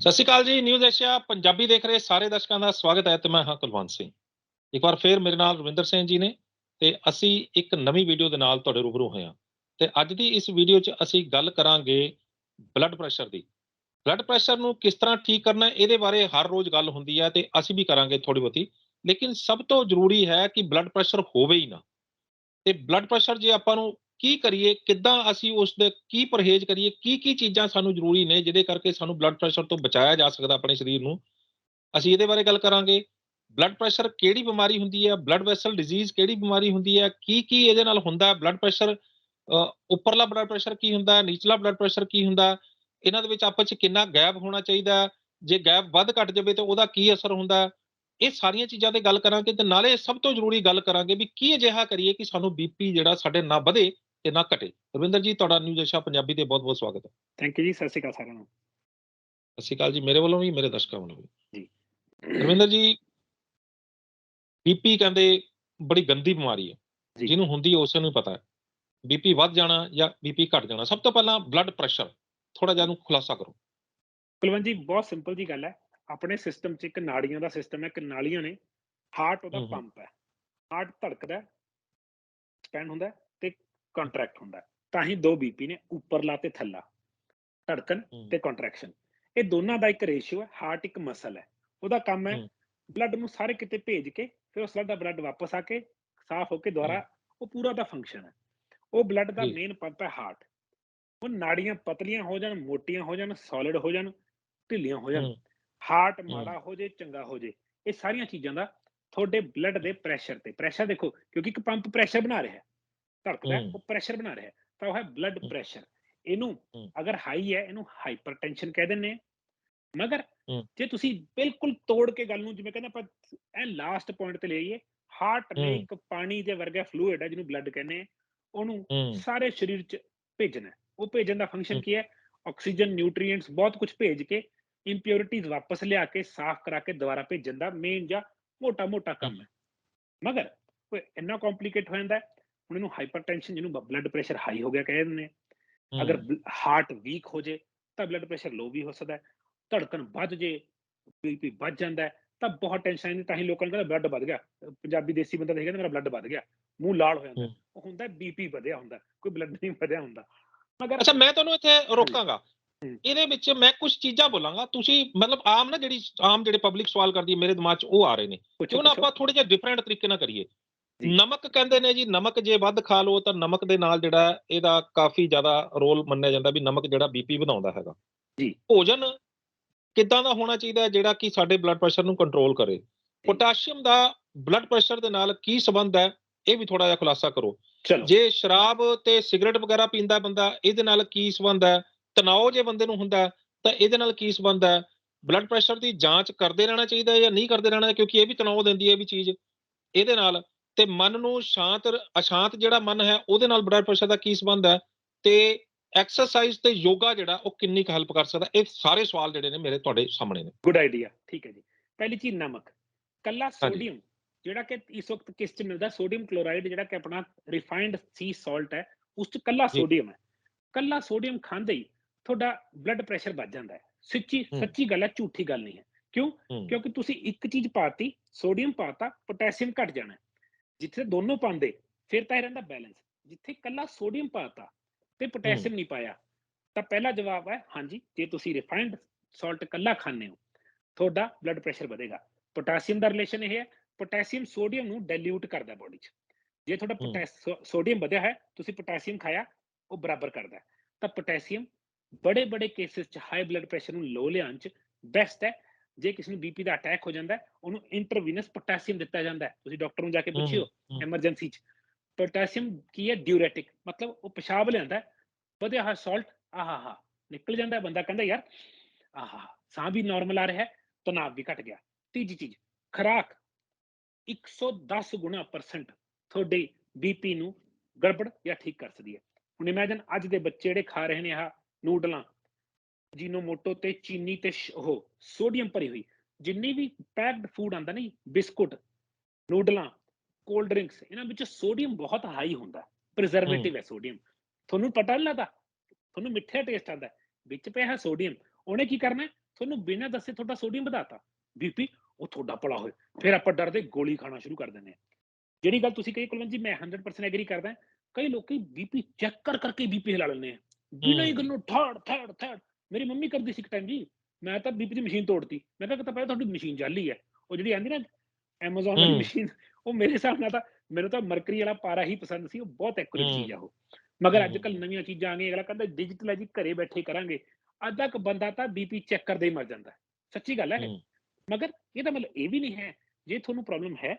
ਸਤਿ ਸ਼੍ਰੀ ਅਕਾਲ ਜੀ, news Asia Punjabi ਦੇਖ ਰਹੇ ਸਾਰੇ ਦਰਸ਼ਕਾਂ ਦਾ ਸਵਾਗਤ ਹੈ ਤੇ ਮੈਂ ਹਾਂ ਕੁਲਵੰਤ ਸਿੰਘ। ਇੱਕ ਵਾਰ ਫੇਰ ਮੇਰੇ ਨਾਲ ਰਵਿੰਦਰ ਸਿੰਘ ਜੀ ਨੇ ਤੇ ਅਸੀਂ ਇੱਕ ਨਵੀਂ ਵੀਡੀਓ ਦੇ ਨਾਲ ਤੁਹਾਡੇ ਰੂਬਰੂ ਹੋਏ ਹਾਂ। ਤੇ ਅੱਜ ਦੀ ਇਸ ਵੀਡੀਓ 'ਚ ਅਸੀਂ ਗੱਲ ਕਰਾਂਗੇ ਬਲੱਡ ਪ੍ਰੈਸ਼ਰ ਦੀ। ਬਲੱਡ ਪ੍ਰੈਸ਼ਰ ਨੂੰ ਕਿਸ ਤਰ੍ਹਾਂ ਠੀਕ ਕਰਨਾ ਇਹਦੇ ਬਾਰੇ ਹਰ ਰੋਜ਼ ਗੱਲ ਹੁੰਦੀ ਹੈ ਤੇ ਅਸੀਂ ਵੀ ਕਰਾਂਗੇ ਥੋੜੀ ਬਹੁਤੀ। ਲੇਕਿਨ ਸਭ ਤੋਂ ਜ਼ਰੂਰੀ ਹੈ ਕਿ ਬਲੱਡ ਪ੍ਰੈਸ਼ਰ ਹੋਵੇ ਹੀ ਨਾ। ਤੇ ਬਲੱਡ ਪ੍ਰੈਸ਼ਰ ਜੇ ਆਪਾਂ ਨੂੰ ਕੀ ਕਰੀਏ, ਕਿੱਦਾਂ ਅਸੀਂ ਉਸ ਦੇ ਕੀ ਪਰਹੇਜ਼ ਕਰੀਏ, ਕੀ ਕੀ ਚੀਜ਼ਾਂ ਸਾਨੂੰ ਜ਼ਰੂਰੀ ਨੇ ਜਿਹਦੇ ਕਰਕੇ ਸਾਨੂੰ ਬਲੱਡ ਪ੍ਰੈਸ਼ਰ ਤੋਂ ਬਚਾਇਆ ਜਾ ਸਕਦਾ ਆਪਣੇ ਸਰੀਰ ਨੂੰ? ਅਸੀਂ ਇਹਦੇ ਬਾਰੇ ਗੱਲ ਕਰਾਂਗੇ। ਬਲੱਡ ਪ੍ਰੈਸ਼ਰ ਕਿਹੜੀ ਬਿਮਾਰੀ ਹੁੰਦੀ ਹੈ? ਬਲੱਡ ਵੈਸਲ ਡਿਜ਼ੀਜ਼ ਕਿਹੜੀ ਬਿਮਾਰੀ ਹੁੰਦੀ ਹੈ? ਕੀ ਕੀ ਇਹਦੇ ਨਾਲ ਹੁੰਦਾ ਬਲੱਡ ਪ੍ਰੈਸ਼ਰ ਉੱਪਰਲਾ ਬਲੱਡ ਪ੍ਰੈਸ਼ਰ ਕੀ ਹੁੰਦਾ ਨੀਚਲਾ ਬਲੱਡ ਪ੍ਰੈਸ਼ਰ ਕੀ ਹੁੰਦਾ ਇਹਨਾਂ ਦੇ ਵਿੱਚ ਆਪਸ ਵਿੱਚ ਕਿੰਨਾ ਗੈਪ ਹੋਣਾ ਚਾਹੀਦਾ ਜੇ ਗੈਪ ਵੱਧ ਘਟ ਜਾਵੇ ਤਾਂ ਉਹਦਾ ਕੀ ਅਸਰ ਹੁੰਦਾ ਇਹ ਸਾਰੀਆਂ ਚੀਜ਼ਾਂ ਤੇ ਗੱਲ ਕਰਾਂਗੇ ਤੇ ਨਾਲੇ ਸਭ ਤੋਂ ਜ਼ਰੂਰੀ ਗੱਲ ਕਰਾਂਗੇ ਵੀ ਕੀ ਅਜਿਹਾ ਕਰੀਏ ਕਿ ਸਾਨੂੰ ਬੀਪੀ ਜਿਹੜਾ ਸਾਡੇ ਨਾ ਵਧੇ। ਤੇ ਨਾ ਘਟੇ? ਰਵਿੰਦਰ ਜੀ ਤੁਹਾਡਾ ਨਿਊਜ਼ ਏਸ਼ੀਆ ਪੰਜਾਬੀ ਤੇ ਬਹੁਤ ਬਹੁਤ ਸਵਾਗਤ ਹੈ। ਥੈਂਕ ਯੂ ਜੀ ਸਤਿ ਸ਼੍ਰੀ ਅਕਾਲ ਸਾਰਿਆਂ ਨੂੰ। ਸਤਿ ਸ਼੍ਰੀ ਅਕਾਲ ਜੀ ਮੇਰੇ ਵੱਲੋਂ ਵੀ ਮੇਰੇ ਦਰਸ਼ਕਾਂ ਵੱਲੋਂ ਵੀ। ਜੀ। ਰਵਿੰਦਰ ਜੀ ਬੀਪੀ ਕਹਿੰਦੇ ਬੜੀ ਗੰਦੀ ਬਿਮਾਰੀ ਹੈ। ਜਿਹਨੂੰ ਹੁੰਦੀ ਹੈ ਉਸੇ ਨੂੰ ਪਤਾ ਹੈ। ਬੀਪੀ ਵੱਧ ਜਾਣਾ ਜਾਂ ਬੀਪੀ ਘਟ ਜਾਣਾ? ਸਭ ਤੋਂ ਪਹਿਲਾਂ ਬਲੱਡ ਪ੍ਰੈਸ਼ਰ ਥੋੜਾ ਜਿਹਾ ਨੂੰ ਖੁਲਾਸਾ ਕਰੋ। ਕੁਲਵੰਤ ਜੀ ਬਹੁਤ ਸਿੰਪਲ ਜੀ ਗੱਲ ਹੈ। ਆਪਣੇ ਸਿਸਟਮ 'ਚ ਇੱਕ ਨਾੜੀਆਂ ਦਾ ਸਿਸਟਮ ਹੈ ਕਿ ਨਾੜੀਆਂ ਨੇ। ਹਾਰਟ ਉਹਦਾ। ਪੰਪ ਹੈ। ਹਾਰਟ ਧੜਕਦਾ ਐਕਸਪੈਂਡ ਹੁੰਦਾ ਕੰਟਰੈਕਟ ਹੁੰਦਾ। ਤਾਂ ਹੀ ਦੋ ਬੀਪੀ ਨੇ ਉੱਪਰਲਾ ਤੇ ਥੱਲਾ ਧੜਕਣ ਤੇ ਕੰਟਰੈਕਸ਼ਨ ਇਹ ਦੋਨਾਂ ਦਾ ਇੱਕ ਰੇਸ਼ੀਓ ਹੈ ਹਾਰਟ ਇੱਕ ਮਸਲ ਹੈ। ਉਹਦਾ ਕੰਮ ਹੈ। ਬਲੱਡ ਨੂੰ ਸਾਰੇ ਕਿਤੇ ਭੇਜ ਕੇ ਫਿਰ ਉਸ ਦਾ ਬਲੱਡ ਵਾਪਸ ਆ ਕੇ ਸਾਫ਼ ਹੋ ਕੇ ਦੁਬਾਰਾ ਉਹ ਪੂਰਾ ਦਾ ਫੰਕਸ਼ਨ ਹੈ। ਉਹ ਬਲੱਡ ਦਾ। ਮੇਨ ਪੰਪ ਹੈ ਹਾਰਟ ਉਹ ਨਾੜੀਆਂ ਪਤਲੀਆਂ ਹੋ ਜਾਣ ਮੋਟੀਆਂ ਹੋ ਜਾਣ ਸੋਲਿਡ ਹੋ ਜਾਣ ਢਿੱਲੀਆਂ ਹੋ ਜਾਣ। ਹਾਰਟ। ਮਾੜਾ ਹੋ ਜੇ ਚੰਗਾ ਹੋ ਜੇ ਇਹ ਸਾਰੀਆਂ ਚੀਜ਼ਾਂ ਦਾ ਤੁਹਾਡੇ ਬਲੱਡ ਦੇ ਪ੍ਰੈਸ਼ਰ ਤੇ। ਪ੍ਰੈਸ਼ਰ ਦੇਖੋ ਕਿਉਂਕਿ ਇੱਕ ਪੰਪ ਪ੍ਰੈਸ਼ਰ ਬਣਾ ਰਿਹਾ ਹੈ। ਧੜਕਦਾ। ਉਹ ਪ੍ਰੈਸ਼ਰ ਬਣਾ ਰਿਹਾ ਤਾਂ ਉਹ ਹੈ ਬਲੱਡ। ਪ੍ਰੈਸ਼ਰ ਇਹਨੂੰ। ਅਗਰ ਹਾਈ ਹੈ ਇਹਨੂੰ ਹਾਈਪਰਟੈਂਸ਼ਨ ਕਹਿ ਆ ਮਗਰ। ਜੇ ਤੁਸੀਂ ਬਿਲਕੁਲ ਤੋੜ ਕੇ ਗੱਲ ਨੂੰ ਜਿਵੇਂ ਕਹਿੰਦੇ ਆਪਾਂ ਐ ਲਾਸਟ ਪੁਆਇੰਟ ਤੇ ਲਈਏ ਹਾਰਟ ਨੇ। ਇੱਕ ਪਾਣੀ ਦੇ ਵਰਗਾ ਫਲੂਇਡ ਹੈ ਜਿਹਨੂੰ ਬਲੱਡ ਕਹਿੰਦੇ ਆ ਉਹਨੂੰ ਸਾਰੇ ਸਰੀਰ 'ਚ ਭੇਜਣਾ। ਉਹ ਭੇਜਣ ਦਾ ਫੰਕਸ਼ਨ। ਕੀ ਹੈ ਆਕਸੀਜਨ ਨਿਊਟ੍ਰੀਐਂਟਸ ਬਹੁਤ ਕੁਝ ਭੇਜ ਕੇ ਇੰਪਿਉਰਿਟੀਜ਼ ਵਾਪਸ ਲਿਆ ਕੇ ਸਾਫ਼ ਕਰਾ ਕੇ ਦੁਬਾਰਾ ਭੇਜਣ ਦਾ ਮੇਨ ਜਾਂ ਮੋਟਾ-ਮੋਟਾ ਕੰਮ ਹੈ ਮਗਰ ਕੋਈ ਇੰਨਾ ਕੰਪਲਿਕੇਟ ਹੋ ਜਾਂਦਾ ਹੁਣ ਇਹਨੂੰ ਹਾਈਪਰਟੈਂਸ਼ਨ ਜਿਹਨੂੰ ਬਲੱਡ ਪ੍ਰੈਸ਼ਰ ਹਾਈ ਹੋ ਗਿਆ ਕਹਿ ਦਿੰਦੇ ਆ। ਅਗਰ ਹਾਰਟ ਵੀਕ ਹੋ ਜੇ ਤਾਂ ਬਲੱਡ ਪ੍ਰੈਸ਼ਰ ਲੋ ਵੀ ਹੋ ਸਕਦਾ ਹੈ। ਧੜਕਣ ਵੱਧ ਜੇ ਬੀਪੀ ਵੱਧ ਜਾਂਦਾ ਹੈ ਤਾਂ ਬਹੁਤ ਟੈਨਸ਼ਨ ਆਉਂਦੀ ਤਾਂ ਹੀ ਲੋਕਾਂ ਨੂੰ ਕਹਿੰਦਾ ਬਲੱਡ ਵੱਧ ਗਿਆ। ਪੰਜਾਬੀ ਦੇਸੀ ਬੰਦਾ ਦੇਖਦਾ ਮੇਰਾ ਬਲੱਡ ਵੱਧ ਗਿਆ। ਮੂੰਹ ਲਾਲ ਹੋ ਜਾਂਦਾ। ਉਹ ਹੁੰਦਾ ਬੀਪੀ ਵਧਿਆ ਹੁੰਦਾ ਕੋਈ ਬਲੱਡ ਨਹੀਂ ਵਧਿਆ ਹੁੰਦਾ। ਮਗਰ ਅੱਛਾ ਮੈਂ ਤੁਹਾਨੂੰ ਇੱਥੇ ਰੋਕਾਂਗਾ। ਇਹਦੇ ਵਿੱਚ ਮੈਂ ਕੁਝ ਚੀਜ਼ਾਂ ਬੋਲਾਂਗਾ। ਤੁਸੀਂ ਮਤਲਬ ਆਮ ਨਾ ਜਿਹੜੀ ਆਮ ਜਿਹੜੇ ਪਬਲਿਕ ਸਵਾਲ ਕਰਦੀ ਹੈ ਮੇਰੇ ਦਿਮਾਗ 'ਚ ਉਹ ਆ ਰਹੇ ਨੇ। ਕਿਉਂ ਨਾ ਆਪਾਂ ਥੋੜੇ ਜਿਹਾ ਡਿਫਰੈਂਟ ਤਰੀਕੇ ਨਾਲ ਕਰੀਏ। ਨਮਕ ਕਹਿੰਦੇ ਨੇ ਜੀ ਨਮਕ ਜੇ ਵੱਧ ਖਾ ਲਓ ਤਾਂ ਨਮਕ ਦੇ ਨਾਲ ਜਿਹੜਾ ਇਹਦਾ ਕਾਫੀ ਜ਼ਿਆਦਾ ਰੋਲ ਮੰਨਿਆ ਜਾਂਦਾ ਵੀ ਨਮਕ ਜਿਹੜਾ ਬੀਪੀ ਵਧਾਉਂਦਾ ਹੈਗਾ। ਜੀ। ਭੋਜਨ ਕਿੱਦਾਂ ਦਾ ਹੋਣਾ ਚਾਹੀਦਾ ਜਿਹੜਾ ਕਿ ਸਾਡੇ ਬਲੱਡ ਪ੍ਰੈਸ਼ਰ ਨੂੰ ਕੰਟਰੋਲ ਕਰੇ? ਪੋਟਾਸ਼ੀਅਮ ਦਾ ਬਲੱਡ ਪ੍ਰੈਸ਼ਰ ਦੇ ਨਾਲ ਕੀ ਸੰਬੰਧ ਹੈ? ਇਹ ਵੀ ਥੋੜਾ ਜਿਹਾ ਖੁਲਾਸਾ ਕਰੋ। ਜੇ ਸ਼ਰਾਬ ਤੇ ਸਿਗਰਟ ਵਗੈਰਾ ਪੀਂਦਾ ਬੰਦਾ ਇਹਦੇ ਨਾਲ ਕੀ ਸੰਬੰਧ ਹੈ? ਤਣਾਅ ਜੇ ਬੰਦੇ ਨੂੰ ਹੁੰਦਾ ਤਾਂ ਇਹਦੇ ਨਾਲ ਕੀ ਸੰਬੰਧ ਹੈ? ਬਲੱਡ ਪ੍ਰੈਸ਼ਰ ਦੀ ਜਾਂਚ ਕਰਦੇ ਰਹਿਣਾ ਚਾਹੀਦਾ ਹੈ ਜਾਂ ਨਹੀਂ ਕਰਦੇ ਰਹਿਣਾ ਕਿਉਂਕਿ ਇਹ ਵੀ ਤਣਾਅ ਦਿੰਦੀ ਹੈ ਇਹ ਵੀ ਚੀਜ਼। ਇਹਦੇ ਨਾਲ ਤੇ ਮਨ ਨੂੰ ਸ਼ਾਂਤ ਅਸ਼ਾਂਤ ਜਿਹੜਾ ਮਨ ਹੈ ਉਹਦੇ ਨਾਲ ਬਲੱਡ ਪ੍ਰੈਸ਼ਰ ਦਾ ਕੀ ਸੰਬੰਧ ਹੈ? ਤੇ ਐਕਸਰਸਾਈਜ਼ ਤੇ ਯੋਗਾ ਜਿਹੜਾ ਉਹ ਕਿੰਨੀ ਕੁ ਹੈਲਪ ਕਰ ਸਕਦਾ? ਇਹ ਸਾਰੇ ਸਵਾਲ ਜਿਹੜੇ ਨੇ ਮੇਰੇ ਤੁਹਾਡੇ ਸਾਹਮਣੇ ਨੇ। ਗੁੱਡ ਆਈਡੀਆ ਠੀਕ ਹੈ ਜੀ। ਪਹਿਲੀ ਚੀਜ਼ ਨਮਕ। ਕੱਲਾ ਸੋਡੀਅਮ ਜਿਹੜਾ ਕਿ ਇਸ ਵਕਤ ਕਿਸ ਚ ਮਿਲਦਾ? ਸੋਡੀਅਮ ਕਲੋਰਾਈਡ ਜਿਹੜਾ ਕਿ ਆਪਣਾ ਰਿਫਾਈਨਡ ਸੀ ਸਾਲਟ ਹੈ ਉਸ ਚ ਕੱਲਾ। ਸੋਡੀਅਮ ਹੈ। ਕੱਲਾ ਸੋਡੀਅਮ ਖਾਂਦੇ ਹੀ ਤੁਹਾਡਾ ਬਲੱਡ ਪ੍ਰੈਸ਼ਰ ਵੱਧ ਜਾਂਦਾ ਹੈ। ਸੱਚੀ। ਸੱਚੀ ਗੱਲ ਹੈ ਝੂਠੀ ਗੱਲ ਨਹੀਂ ਹੈ। ਕਿਉਂ? ਕਿਉਂਕਿ ਤੁਸੀਂ ਇੱਕ ਚੀਜ਼ ਪਾਤੀ ਸੋਡੀਅਮ ਪਾਤਾ ਪੋਟਾਸ਼ੀਅਮ ਘਟ ਜਾਣਾ। ਜਿੱਥੇ ਦੋਨੋਂ ਪਾਉਂਦੇ ਫਿਰ ਤਾਂ ਇਹ ਰਹਿੰਦਾ ਬੈਲੈਂਸ ਜਿੱਥੇ ਕੱਲਾ ਸੋਡੀਅਮ ਪਾਤਾ ਤੇ ਪੋਟਾਸ਼ੀਅਮ ਨਹੀਂ ਪਾਇਆ ਤਾਂ ਪਹਿਲਾ ਜਵਾਬ ਹੈ ਹਾਂਜੀ ਜੇ ਤੁਸੀਂ ਰਿਫਾਈਨਡ ਸਾਲਟ ਕੱਲਾ ਖਾਂਦੇ ਹੋ ਤੁਹਾਡਾ ਬਲੱਡ ਪ੍ਰੈਸ਼ਰ ਵਧੇਗਾ। ਪੋਟਾਸ਼ੀਅਮ ਦਾ ਰਿਲੇਸ਼ਨ ਇਹ ਹੈ ਪੋਟਾਸ਼ੀਅਮ ਸੋਡੀਅਮ ਨੂੰ ਡਾਇਲੂਟ ਕਰਦਾ ਬੋਡੀ 'ਚ। ਜੇ ਤੁਹਾਡਾ ਸੋਡੀਅਮ ਵਧਿਆ ਹੈ ਤੁਸੀਂ ਪੋਟਾਸ਼ੀਅਮ ਖਾਇਆ ਉਹ ਬਰਾਬਰ ਕਰਦਾ। ਤਾਂ ਪੋਟਾਸ਼ੀਅਮ ਬੜੇ ਬੜੇ ਕੇਸਿਸ 'ਚ ਹਾਈ ਬਲੱਡ ਪ੍ਰੈਸ਼ਰ ਨੂੰ ਲੋ ਲਿਆਉਣ 'ਚ ਬੈਸਟ ਹੈ ਜੇ ਕਿਸੇ ਨੂੰ ਬੀਪੀ ਦਾ ਅਟੈਕ ਹੋ ਜਾਂਦਾ ਉਹਨੂੰ ਇੰਟਰਵੀਨਸ ਪੋਟਾਸ਼ੀਅਮ ਦਿੱਤਾ ਜਾਂਦਾ ਤੁਸੀਂ ਡਾਕਟਰ ਨੂੰ ਜਾ ਕੇ ਪੁੱਛਿਓ। ਐਮਰਜੈਂਸੀ 'ਚ। ਪੋਟਾਸ਼ੀਅਮ ਕੀ ਹੈ? ਡਿਊਰੈਟਿਕ ਮਤਲਬ ਉਹ ਪਿਸ਼ਾਬ ਲਿਆਂਦਾ ਵਧਿਆ ਹੋਇਆ ਸਾਲਟ ਆਹਾਹਾ ਨਿਕਲ ਜਾਂਦਾ ਬੰਦਾ ਕਹਿੰਦਾ ਯਾਰ ਆਹਾ ਸਾਹ ਵੀ ਨਾਰਮਲ ਆ ਰਿਹਾ ਹੈ ਤਣਾਅ ਵੀ ਘਟ ਗਿਆ। ਤੀਜੀ ਚੀਜ਼ ਖਰਾਕ। 110 ਗੁਣਾ ਪਰਸੈਂਟ ਤੁਹਾਡੇ ਬੀਪੀ ਨੂੰ ਗੜਬੜ ਜਾਂ ਠੀਕ ਕਰ ਸਕਦੀ ਹੈ। ਹੁਣ ਇਮੇਜਿਨ ਅੱਜ ਦੇ ਬੱਚੇ ਜਿਹੜੇ ਖਾ ਰਹੇ ਨੇ ਆਹ ਨੂਡਲਾਂ ਜੀਨੋਮੋਟੋ ਤੇ ਚੀਨੀ ਤੇ ਉਹ ਸੋਡੀਅਮ ਭਰੀ ਹੋਈ ਜਿੰਨੀ ਵੀ ਪੈਕਡ ਫੂਡ ਆਂਦਾ ਨਹੀਂ ਬਿਸਕੁਟ ਨੂਡਲਾਂ ਕੋਲਡ ਡਰਿੰਕਸ ਇਹਨਾਂ ਵਿੱਚ ਸੋਡੀਅਮ ਬਹੁਤ ਹਾਈ ਹੁੰਦਾ ਪ੍ਰੀਜ਼ਰਵੇਟਿਵ ਹੈ ਸੋਡੀਅਮ। ਤੁਹਾਨੂੰ ਪਤਾ ਨਹੀਂ ਲੱਗਦਾ ਤੁਹਾਨੂੰ ਮਿੱਠਾ ਟੇਸਟ ਆਉਂਦਾ ਹੈ, ਵਿੱਚ ਪਿਆ ਹੈ ਸੋਡੀਅਮ ਉਹਨੇ ਕੀ ਕਰਨਾ? ਤੁਹਾਨੂੰ ਬਿਨਾਂ ਦੱਸੇ ਤੁਹਾਡਾ ਸੋਡੀਅਮ ਵਧਾਤਾ। ਬੀਪੀ ਉਹ ਤੁਹਾਡਾ ਭਲਾ ਹੋਏ ਫਿਰ ਆਪਾਂ ਡਰਦੇ ਗੋਲੀ ਖਾਣਾ ਸ਼ੁਰੂ ਕਰ ਦਿੰਦੇ ਆ ਜਿਹੜੀ ਗੱਲ ਤੁਸੀਂ ਕਹੀ ਕੁਲਵੰਤ ਜੀ ਮੈਂ 100% ਐਗਰੀ ਕਰਦਾ। ਕਈ ਲੋਕੀ ਬੀਪੀ ਚੈੱਕ ਕਰ ਕਰਕੇ ਬੀਪੀ ਹਿਲਾ ਲੈਂਦੇ ਆ। ਬਿਨਾਂ ਹੀ। ਗੱਲੋਂ ਠੜ ਠੜ ਠੜ ਮੇਰੀ ਮੰਮੀ ਕਰਦੀ ਸੀ ਇੱਕ ਟਾਈਮ ਜੀ ਮੈਂ ਤਾਂ ਬੀਪੀ ਦੀ ਮਸ਼ੀਨ ਤੋੜਤੀ ਮੈਂ ਕਿਹਾ ਕਿ ਤਾਂ ਪਹਿਲਾਂ ਤੁਹਾਡੀ ਮਸ਼ੀਨ ਜਾਲੀ ਹੈ ਉਹ ਜਿਹੜੀ ਆਂਦੀ ਨਾ ਐਮਾਜ਼ਨ ਵਾਲੀ। ਮਸ਼ੀਨ ਉਹ ਮੇਰੇ ਹਿਸਾਬ ਨਾਲ ਤਾਂ ਮੈਨੂੰ ਤਾਂ ਮਰਕਰੀ ਵਾਲਾ ਪਾਰਾ ਹੀ ਪਸੰਦ ਸੀ ਉਹ ਬਹੁਤ ਐਕੂਰੇਟ। ਚੀਜ਼ ਆ ਉਹ ਮਗਰ। ਅੱਜ ਕੱਲ ਨਵੀਆਂ ਚੀਜ਼ਾਂ ਆ ਗਈਆਂ ਅਗਲਾ ਕਹਿੰਦਾ ਡਿਜੀਟਲ ਹੈ ਜੀ ਘਰੇ ਬੈਠੇ ਕਰਾਂਗੇ ਅੱਧਾ ਕ ਬੰਦਾ ਤਾਂ ਬੀਪੀ ਚੈੱਕ ਕਰਦੇ ਹੀ ਮਰ ਜਾਂਦਾ। ਸੱਚੀ ਗੱਲ ਹੈ। ਮਗਰ ਇਹ ਤਾਂ ਮਤਲਬ ਇਹ ਵੀ ਨਹੀਂ ਹੈ ਜੇ ਤੁਹਾਨੂੰ ਪ੍ਰੋਬਲਮ ਹੈ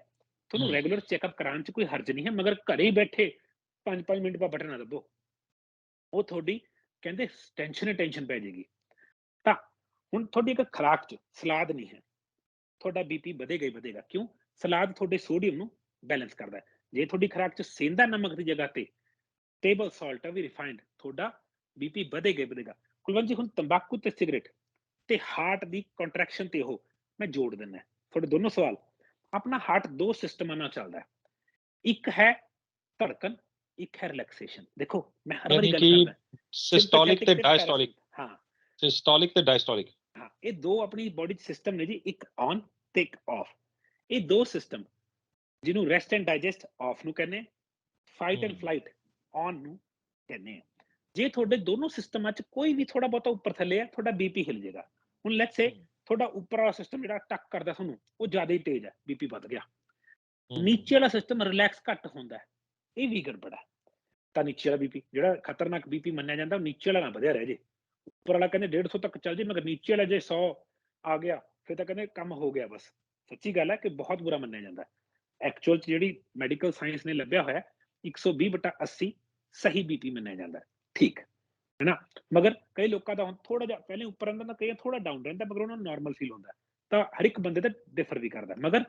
ਤੁਹਾਨੂੰ। ਰੈਗੂਲਰ ਚੈੱਕਅਪ ਕਰਾਉਣ ਚ ਕੋਈ ਹਰਜ ਨਹੀਂ ਹੈ ਮਗਰ ਘਰੇ ਹੀ ਬੈਠੇ 5-5 ਮਿੰਟ ਬਾਅਦ ਬਟਨ ਨਾ ਦੱਬੋ ਉਹ ਤੁਹਾਡੀ ਕਹਿੰਦੇ ਟੈਨਸ਼ਨ ਟੈਨਸ਼ਨ ਪੈ ਜਾਏਗੀ। ਤਾਂ ਹੁਣ ਤੁਹਾਡੀ ਇੱਕ ਖੁਰਾਕ ਚ ਸਲਾਦ ਨਹੀਂ ਹੈ। ਤੁਹਾਡਾ ਬੀਪੀ ਵਧੇਗਾ ਹੀ ਵਧੇਗਾ। ਕਿਉਂ? ਸਲਾਦ ਤੁਹਾਡੇ ਸੋਡੀਅਮ ਨੂੰ ਬੈਲੈਂਸ ਕਰਦਾ ਹੈ। ਜੇ ਤੁਹਾਡੀ ਖੁਰਾਕ ਚ ਸੇਂਦਾ ਨਮਕ ਦੀ ਜਗ੍ਹਾ ਤੇ ਟੇਬਲ ਸਾਲਟ ਹੈ ਵੀ ਰਿਫਾਈਨਡ ਤੁਹਾਡਾ ਬੀਪੀ ਵਧੇਗਾ ਹੀ ਵਧੇਗਾ। ਕੁਲਵੰਤ ਜੀ, ਹੁਣ ਤੰਬਾਕੂ ਤੇ ਸਿਗਰਟ ਤੇ ਹਾਰਟ ਦੀ ਕੰਟਰੈਕਸ਼ਨ ਤੇ ਉਹ ਮੈਂ ਜੋੜ ਦਿੰਦਾ ਤੁਹਾਡੇ ਦੋਨੋਂ ਸਵਾਲ। ਆਪਣਾ ਹਾਰਟ ਦੋ ਸਿਸਟਮਾਂ ਨਾਲ ਚੱਲਦਾ ਹੈ। ਇੱਕ ਹੈ ਧੜਕਣ ਇੱਕ ਹੈ ਰਿਲੈਕਸੇਸ਼ਨ ਦੇਖੋ ਮੈਂ ਹਰ ਵਾਰੀ ਗੱਲ ਕਰਦਾ ਸਿਸਟੋਲਿਕ ਤੇ ਡਾਇਸਟੋਲਿਕ ਹਾਂ ਸਿਸਟੋਲਿਕ ਤੇ ਡਾਇਸਟੋਲਿਕ ਹਾਂ ਇਹ ਦੋ ਆਪਣੀ ਬੋਡੀ ਚ ਸਿਸਟਮ ਨੇ ਜੀ ਇੱਕ ਔਨ ਤੇ ਇੱਕ ਆਫ ਇਹ ਦੋ ਸਿਸਟਮ ਜਿਹਨੂੰ ਰੈਸਟ ਐਂਡ ਡਾਈਜੈਸਟ ਆਫ ਨੂੰ ਕਹਿੰਦੇ ਫਾਈਟ ਐਂਡ। ਫਲਾਈਟ ਔਨ ਨੂੰ ਕਹਿੰਦੇ ਜੇ ਤੁਹਾਡੇ ਦੋਨੋਂ ਸਿਸਟਮਾਂ ਚ ਕੋਈ ਵੀ ਥੋੜਾ ਬਹੁਤਾ ਉੱਪਰ ਥੱਲੇ ਆ ਤੁਹਾਡਾ ਬੀਪੀ ਹਿਲ ਜਾਏਗਾ ਹੁਣ ਲੈਟਸ ਸੇ। ਤੁਹਾਡਾ ਉੱਪਰ ਵਾਲਾ ਸਿਸਟਮ ਜਿਹੜਾ ਟੱਕ ਕਰਦਾ ਤੁਹਾਨੂੰ ਉਹ ਜ਼ਿਆਦਾ ਹੀ ਤੇਜ਼ ਹੈ ਬੀਪੀ ਵੱਧ ਗਿਆ। ਨੀਚੇ ਵਾਲਾ ਸਿਸਟਮ ਰਿਲੈਕਸ ਘੱਟ ਹੁੰਦਾ ਇਹ ਵੀ ਗੜਬੜ ਤਾਂ ਨੀਚੇ ਵਾਲਾ ਬੀਪੀ ਜਿਹੜਾ ਖਤਰਨਾਕ ਬੀਪੀ ਮੰਨਿਆ ਜਾਂਦਾ ਉਹ ਨੀਚੇ ਵਾਲਾ ਨਾ ਵਧਿਆ ਰਹਿ ਜੇ। ਉੱਪਰ ਵਾਲਾ ਕਹਿੰਦੇ 150 ਤੱਕ ਚੱਲ ਜੇ ਮਗਰ ਨੀਚੇ ਵਾਲਾ ਜੇ 100 ਆ ਗਿਆ ਫਿਰ ਤਾਂ ਕਹਿੰਦੇ ਕੰਮ ਹੋ ਗਿਆ ਬਸ। ਸੱਚੀ ਗੱਲ ਹੈ ਕਿ ਬਹੁਤ ਬੁਰਾ ਮੰਨਿਆ ਜਾਂਦਾ ਐਕਚੁਅਲ ਚ ਜਿਹੜੀ ਮੈਡੀਕਲ ਸਾਇੰਸ ਨੇ ਲੱਭਿਆ ਹੋਇਆ ਹੈ, 120 ਬਟਾ 80 ਸਹੀ ਬੀਪੀ ਮੰਨਿਆ ਜਾਂਦਾ ਠੀਕ ਹੈ ਨਾ ਮਗਰ ਕਈ ਲੋਕਾਂ ਦਾ ਹੁਣ ਥੋੜਾ ਜਿਹਾ ਪਹਿਲੇ ਉੱਪਰ ਰਹਿੰਦਾ ਨਾ ਕਈ ਥੋੜਾ ਡਾਊਨ ਰਹਿੰਦਾ ਮਗਰ ਉਹਨਾਂ ਨੂੰ ਨਾਰਮਲ ਫੀਲ ਹੁੰਦਾ ਤਾਂ ਹਰ ਇੱਕ ਬੰਦੇ ਦਾ ਡਿਫਰ ਵੀ ਕਰਦਾ ਮਗਰ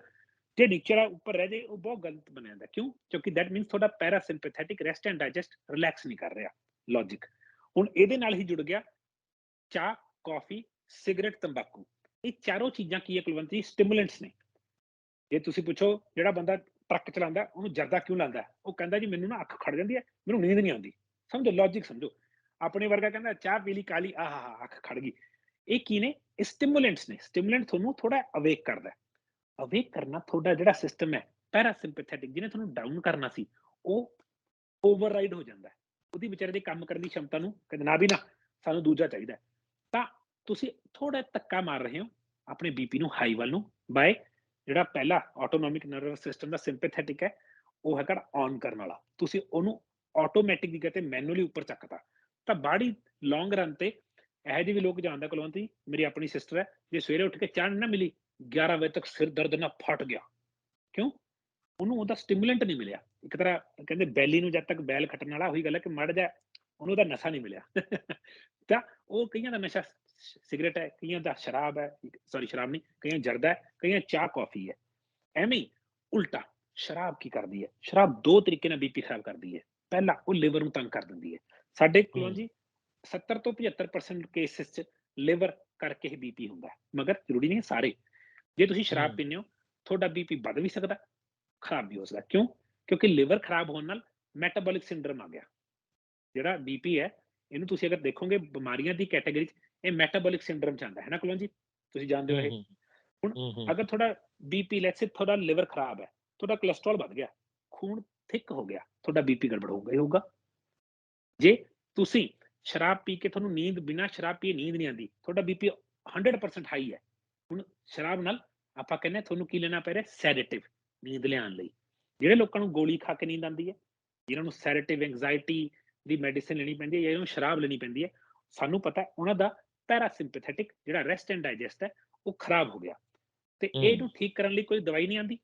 ਜੇ ਨੀਚੇ ਵਾਲਾ ਉੱਪਰ ਰਹਿ ਜਾਏ ਉਹ ਬਹੁਤ ਗਲਤ ਬਣਿਆ। ਜਾਂਦਾ ਕਿਉਂ? ਕਿਉਂਕਿ ਦੈਟ ਮੀਨਸ ਤੁਹਾਡਾ parasympathetic rest and digest relax ਨਹੀਂ ਕਰ ਰਿਹਾ। ਲੌਜੀਕ ਹੁਣ ਇਹਦੇ ਨਾਲ ਹੀ ਜੁੜ ਗਿਆ ਚਾਹ ਕਾਫੀ ਸਿਗਰਟ ਤੰਬਾਕੂ। ਇਹ ਚਾਰੋਂ ਚੀਜ਼ਾਂ ਕੀ ਹੈ ਕੁਲਵੰਤ ਜੀ? ਸਟਿਮੂਲੈਂਟਸ ਨੇ। ਜੇ ਤੁਸੀਂ ਪੁੱਛੋ ਜਿਹੜਾ ਬੰਦਾ ਟਰੱਕ ਚਲਾਉਂਦਾ, ਉਹਨੂੰ ਜਰਦਾ ਕਿਉਂ ਲਾਉਂਦਾ? ਉਹ ਕਹਿੰਦਾ ਜੀ, ਮੈਨੂੰ ਨਾ ਅੱਖ ਖੜ ਜਾਂਦੀ ਹੈ, ਮੈਨੂੰ ਨੀਂਦ ਨਹੀਂ ਆਉਂਦੀ। ਸਮਝੋ ਲੌਜੀਕ ਸਮਝੋ। ਆਪਣੇ ਵਰਗਾ ਕਹਿੰਦਾ, ਚਾਹ ਪੀ ਲਈ ਕਾਲੀ ਆਹਾ ਅੱਖ ਖੜ ਗਈ। ਇਹ ਕੀ ਨੇ? ਇਹ ਸਟਿਮੂਲੈਂਟਸ ਨੇ। ਸਟਿਮੂਲੈਂਟ ਤੁਹਾਨੂੰ ਥੋੜਾ ਅਵੇਕ ਕਰਦਾ। ਅਵੇਕ ਕਰਨਾ ਤੁਹਾਡਾ ਜਿਹੜਾ ਸਿਸਟਮ ਹੈ ਪੈਰਾਸਿੰਪੈਥੈਟਿਕ ਜਿਹਨੇ ਤੁਹਾਨੂੰ ਡਾਊਨ ਕਰਨਾ ਸੀ, ਉਹ ਓਵਰਰਾਈਡ ਹੋ ਜਾਂਦਾ ਹੈ। ਉਹਦੀ ਵਿਚਾਰੇ ਦੇ ਕੰਮ ਕਰਨ ਦੀ ਸ਼ਮਤਾ ਨੂੰ ਕਹਿੰਦੇ ਨਾ ਵੀ ਨਾ ਸਾਨੂੰ ਦੂਜਾ ਚਾਹੀਦਾ ਤਾਂ ਤੁਸੀਂ ਥੋੜਾ ਧੱਕਾ ਮਾਰ ਰਹੇ ਹੋ ਆਪਣੇ ਬੀਪੀ ਨੂੰ ਹਾਈ ਵੱਲ ਨੂੰ ਬਾਏ ਜਿਹੜਾ ਪਹਿਲਾ ਆਟੋਨੋਮਿਕ ਨਰਵਸ ਸਿਸਟਮ ਦਾ ਸਿੰਪੈਥੈਟਿਕ ਹੈ, ਉਹ ਹੈਗਾ ਔਨ ਕਰਨ ਵਾਲਾ। ਤੁਸੀਂ ਉਹਨੂੰ ਆਟੋਮੈਟਿਕ ਦੀ ਕਹਤੇ ਮੈਨੂਅਲੀ ਉੱਪਰ ਚੱਕਤਾ। ਤਾਂ ਬਾੜੀ ਲੌਂਗ ਰਨ ਤੇ ਇਹੋ ਜਿਹੇ ਵੀ ਲੋਕ ਜਾਣਦਾ ਕੁਲਵੰਤ ਜੀ, ਮੇਰੀ ਆਪਣੀ ਸਿਸਟਰ ਹੈ, ਜੇ ਸਵੇਰੇ ਉੱਠ ਕੇ ਚਾਹ ਨਾ ਮਿਲੀ 11 ਵਜੇ ਤੱਕ ਸਿਰ ਦਰਦ ਨਾਲ ਫਟ ਗਿਆ। ਕਿਉਂ? ਉਹਨੂੰ ਉਹਦਾ ਸਟਿਮੂਲੈਂਟ ਨਹੀਂ ਮਿਲਿਆ। ਇੱਕ ਤਰ੍ਹਾਂ ਕਹਿੰਦੇ ਬੈਲੀ ਨੂੰ ਜਦ ਤੱਕ ਬੈਲ ਖੱਟਣ ਵਾਲਾ ਉਹੀ ਗੱਲ ਹੈ ਕਿ ਮੜ ਜਾ ਉਹਨੂੰ ਉਹਦਾ ਨਸ਼ਾ ਨਹੀਂ ਮਿਲਿਆ। ਤਾਂ ਉਹ ਕਈਆਂ ਦਾ ਨਸ਼ਾ ਸਿਗਰਟ ਹੈ ਕਈਆਂ ਦਾ ਸ਼ਰਾਬ ਹੈ ਸੌਰੀ ਸ਼ਰਾਬ ਨਹੀਂ ਕਈਆਂ ਜਰਦਾ ਹੈ ਕਈਆਂ ਚਾਹ ਕਾਫੀ ਹੈ। ਐਵੇਂ ਉਲਟਾ ਸ਼ਰਾਬ ਕੀ ਕਰਦੀ ਹੈ? ਸ਼ਰਾਬ ਦੋ ਤਰੀਕੇ ਨਾਲ ਬੀਪੀ ਖਰਾਬ ਕਰਦੀ ਹੈ। ਪਹਿਲਾ ਉਹ ਲਿਵਰ ਨੂੰ ਤੰਗ ਕਰ ਦਿੰਦੀ ਹੈ। ਸਾਡੇ ਕੋਲੋਂ ਜੀ 70 ਤੋਂ 75% ਕੇਸਿਸ ਚ ਲਿਵਰ ਕਰਕੇ ਹੀ ਬੀਪੀ ਹੁੰਦਾ ਮਗਰ ਜ਼ਰੂਰੀ ਨਹੀਂ ਸਾਰੇ। ਜੇ ਤੁਸੀਂ ਸ਼ਰਾਬ। ਪੀਂਦੇ ਹੋ ਤੁਹਾਡਾ ਬੀਪੀ ਵੱਧ ਵੀ ਸਕਦਾ ਖਰਾਬ ਵੀ ਹੋ ਸਕਦਾ। ਕਿਉਂ? ਕਿਉਂਕਿ ਲਿਵਰ ਖਰਾਬ ਹੋਣ ਨਾਲ ਮੈਟਾਬੋਲਿਕ ਸਿੰਡਰਮ ਆ ਗਿਆ। ਜਿਹੜਾ ਬੀਪੀ ਹੈ ਇਹਨੂੰ ਤੁਸੀਂ ਅਗਰ ਦੇਖੋਗੇ ਬਿਮਾਰੀਆਂ ਦੀ ਕੈਟਾਗਰੀ ਚ ਇਹ ਮੈਟਾਬੋਲਿਕ ਸਿੰਡਰਮ ਚ ਆਉਂਦਾ ਹੈ ਨਾ ਕੁਲਵੰਤ ਜੀ? ਤੁਸੀਂ ਜਾਣਦੇ ਹੋ ਇਹ? ਹੂੰ ਅਗਰ ਤੁਹਾਡਾ ਬੀਪੀ ਲੈਟਸ ਸੇ ਤੁਹਾਡਾ ਲਿਵਰ ਖਰਾਬ ਹੈ ਤੁਹਾਡਾ ਕੋਲੇਸਟ੍ਰੋਲ ਵੱਧ ਗਿਆ ਖੂਨ ਥਿਕ ਹੋ ਗਿਆ ਤੁਹਾਡਾ ਬੀਪੀ ਗੜਬੜ ਹੋਊਗਾ ਹੀ ਹੋਊਗਾ। ਜੇ ਤੁਸੀਂ ਸ਼ਰਾਬ ਪੀ ਕੇ ਤੁਹਾਨੂੰ ਨੀਂਦ ਬਿਨਾਂ ਸ਼ਰਾਬ ਪੀਏ ਨੀਂਦ ਨਹੀਂ ਆਉਂਦੀ ਤੁਹਾਡਾ ਬੀਪੀ 100% ਹਾਈ ਹੈ। ਹੁਣ ਸ਼ਰਾਬ ਨਾਲ ਆਪਾਂ ਕਹਿੰਦੇ ਤੁਹਾਨੂੰ ਕੀ ਲੈਣਾ ਪੈ ਰਿਹਾ? ਸੈਡੇਟਿਵ ਨੀਂਦ ਲਿਆਉਣ ਲਈ। ਜਿਹੜੇ ਲੋਕਾਂ ਨੂੰ ਗੋਲੀ ਖਾ ਕੇ ਨੀਂਦ ਆਉਂਦੀ ਹੈ ਜਿਨ੍ਹਾਂ ਨੂੰ ਸੈਡੇਟਿਵ ਐਂਜ਼ਾਈਟੀ ਦੀ ਮੈਡੀਸਿਨ ਲੈਣੀ ਪੈਂਦੀ ਹੈ ਜਾਂ ਇਹਨੂੰ ਸ਼ਰਾਬ ਲੈਣੀ ਪੈਂਦੀ ਹੈ ਸਾਨੂੰ ਪਤਾ ਹੈ ਉਹਨਾਂ ਦਾ ਪੈਰਾਸਿੰਪੈਥੈਟਿਕ ਜਿਹੜਾ ਰੈਸਟ ਐਂਡ ਡਾਈਜੈਸਟ ਹੈ ਉਹ ਖਰਾਬ ਹੋ ਗਿਆ। ਤੇ ਹਮ। ਇਹਨੂੰ ਠੀਕ ਕਰਨ ਲਈ ਕੋਈ ਦਵਾਈ ਨਹੀਂ ਆਂਦੀ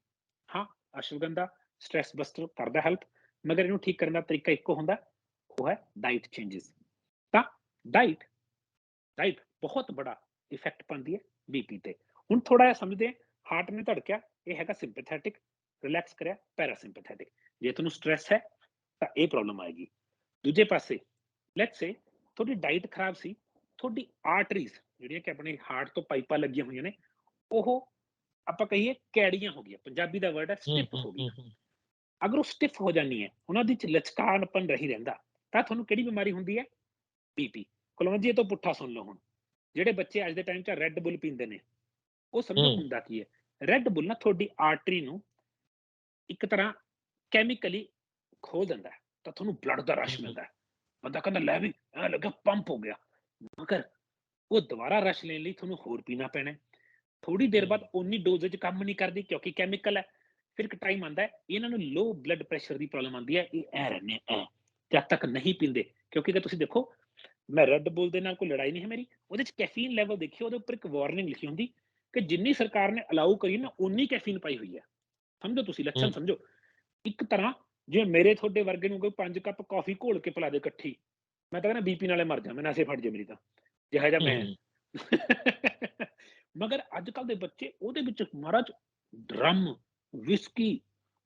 ਹਾਂ ਅਸ਼ਵਗੰਧਾ ਸਟ੍ਰੈਸ ਬਸਟਰ ਕਰਦਾ ਹੈਲਪ ਮਗਰ ਇਹਨੂੰ ਠੀਕ ਕਰਨ ਦਾ ਤਰੀਕਾ ਇੱਕੋ ਹੁੰਦਾ ਉਹ ਹੈ ਡਾਈਟ ਚੇਂਜਸ ਤਾਂ ਡਾਈਟ ਡਾਈਟ ਬਹੁਤ ਬੜਾ ਇਫੈਕਟ ਪਾਉਂਦੀ ਹੈ। ਬੀਪੀ ਤੇ। ਹੁਣ ਥੋੜਾ ਜਿਹਾ ਸਮਝਦੇ ਹਾਰਟ ਨੇ ਧੜਕਿਆ ਇਹ ਹੈਗਾ ਸਿੰਪੈਥੈਟਿਕ ਰਿਲੈਕਸ ਕਰਿਆ ਪੈਰਾਸਿੰਪੈਥੈਟਿਕ ਜੇ ਤੁਹਾਨੂੰ ਸਟ੍ਰੈਸ ਹੈ ਤਾਂ ਇਹ ਪ੍ਰੋਬਲਮ ਆਏਗੀ। ਦੂਜੇ ਪਾਸੇ ਲੈਟਸ ਸੇ ਤੁਹਾਡੀ ਡਾਈਟ ਖਰਾਬ ਸੀ ਤੁਹਾਡੀ ਆਰਟਰੀਜ਼ ਜਿਹੜੀਆਂ ਕਿ ਆਪਣੇ ਹਾਰਟ ਤੋਂ ਪਾਈਪਾਂ ਲੱਗੀਆਂ ਹੋਈਆਂ ਨੇ ਉਹ ਆਪਾਂ ਕਹੀਏ ਕੈੜੀਆਂ ਹੋ ਗਈਆਂ। ਪੰਜਾਬੀ ਦਾ ਵਰਡ ਹੈ ਸਟਿਫ ਹੋ ਗਈ ਅਗਰ ਉਹ ਸਟਿਫ ਹੋ ਜਾਂਦੀ ਹੈ ਉਹਨਾਂ ਦੀ ਚ ਲਚਕਾਣਪਨ ਰਹੀ ਰਹਿੰਦਾ ਤਾਂ ਤੁਹਾਨੂੰ ਕਿਹੜੀ ਬਿਮਾਰੀ ਹੁੰਦੀ ਹੈ? ਬੀਪੀ ਕੁਲਵੰਤ ਜੀ ਇਹ ਤੋਂ ਪੁੱਠਾ ਸੁਣ ਲਓ ਹੁਣ। ਜਿਹੜੇ ਬੱਚੇ ਅੱਜ ਦੇ ਟਾਈਮ 'ਚ ਰੈੱਡ ਬੁੱਲ ਪੀਂਦੇ ਨੇ ਉਹ ਸਮਝੋ। ਹੁੰਦਾ ਕੀ ਹੈ? ਰੈੱਡ ਬੁੱਲ ਨਾ ਤੁਹਾਡੀ ਆਰਟਰੀ ਨੂੰ ਇੱਕ ਤਰ੍ਹਾਂ ਕੈਮੀਕਲੀ ਖੋਲ ਦਿੰਦਾ ਹੈ ਤਾਂ ਤੁਹਾਨੂੰ ਬਲੱਡ ਦਾ ਰਸ਼। ਮਿਲਦਾ ਹੈ। ਬੰਦਾ ਕਹਿੰਦਾ ਲੈ ਵੀ ਐ ਲੱਗਾ ਪੰਪ ਹੋ ਗਿਆ। ਮਗਰ ਉਹ ਦੁਬਾਰਾ ਰਸ਼ ਲੈਣ ਲਈ ਤੁਹਾਨੂੰ ਹੋਰ ਪੀਣਾ ਪੈਣਾ ਥੋੜੀ ਦੇਰ ਬਾਅਦ ਓਨੀ ਡੋਜ਼ 'ਚ ਕੰਮ ਨਹੀਂ ਕਰਦੀ ਕਿਉਂਕਿ ਕੈਮੀਕਲ ਹੈ। ਫਿਰ ਇੱਕ ਟਾਈਮ ਆਂਦਾ ਹੈ ਇਹਨਾਂ ਨੂੰ ਲੋ ਬਲੱਡ ਪ੍ਰੈਸ਼ਰ ਦੀ ਪ੍ਰੋਬਲਮ ਆਉਂਦੀ ਹੈ। ਇਹ ਐ ਰਹਿੰਦੇ ਐ ਜਦ ਤੱਕ ਨਹੀਂ ਪੀਂਦੇ। ਕਿਉਂਕਿ ਜੇ ਤੁਸੀਂ ਦੇਖੋ ਮੈਂ ਰੈੱਡ ਬੁੱਲ ਦੇ ਨਾਲ ਕੋਈ ਲੜਾਈ ਨਹੀਂ ਹੈ ਮੇਰੀ। ਉਹਦੇ 'ਚ ਕੈਫੀਨ ਲੈਵਲ ਦੇਖਿਓ ਉਹਦੇ ਉੱਪਰ ਇੱਕ ਵਾਰਨਿੰਗ ਲਿਖੀ ਹੁੰਦੀ ਕਿ ਜਿੰਨੀ ਸਰਕਾਰ ਨੇ ਅਲਾਉ ਕਰੀ ਨਾ ਉਨੀ ਕੈਫੀਨ ਪਾਈ ਹੋਈ ਹੈ ਸਮਝੋ ਤੁਸੀਂ ਲੱਛਣ। ਸਮਝੋ ਇੱਕ ਤਰ੍ਹਾਂ ਜਿਵੇਂ ਮੇਰੇ ਤੁਹਾਡੇ ਵਰਗੇ ਨੂੰ ਕੋਈ ਪੰਜ ਕੱਪ ਕਾਫੀ ਘੋਲ ਕੇ ਪਿਲਾ ਦੇ ਇਕੱਠੀ ਮੈਂ ਤਾਂ ਕਹਿੰਦਾ ਬੀਪੀ ਨਾਲੇ ਮਰ ਜਾ ਮੈਂ ਨਸ਼ੇ ਫੜ ਜਾ ਮੇਰੀ ਤਾਂ ਜਿਹਾ ਜਿਹਾ ਮੈਂ। ਮਗਰ ਅੱਜ ਕੱਲ ਦੇ ਬੱਚੇ ਉਹਦੇ ਵਿੱਚ ਮਹਾਰਾਜ ਡਰਮ ਵਿਸਕੀ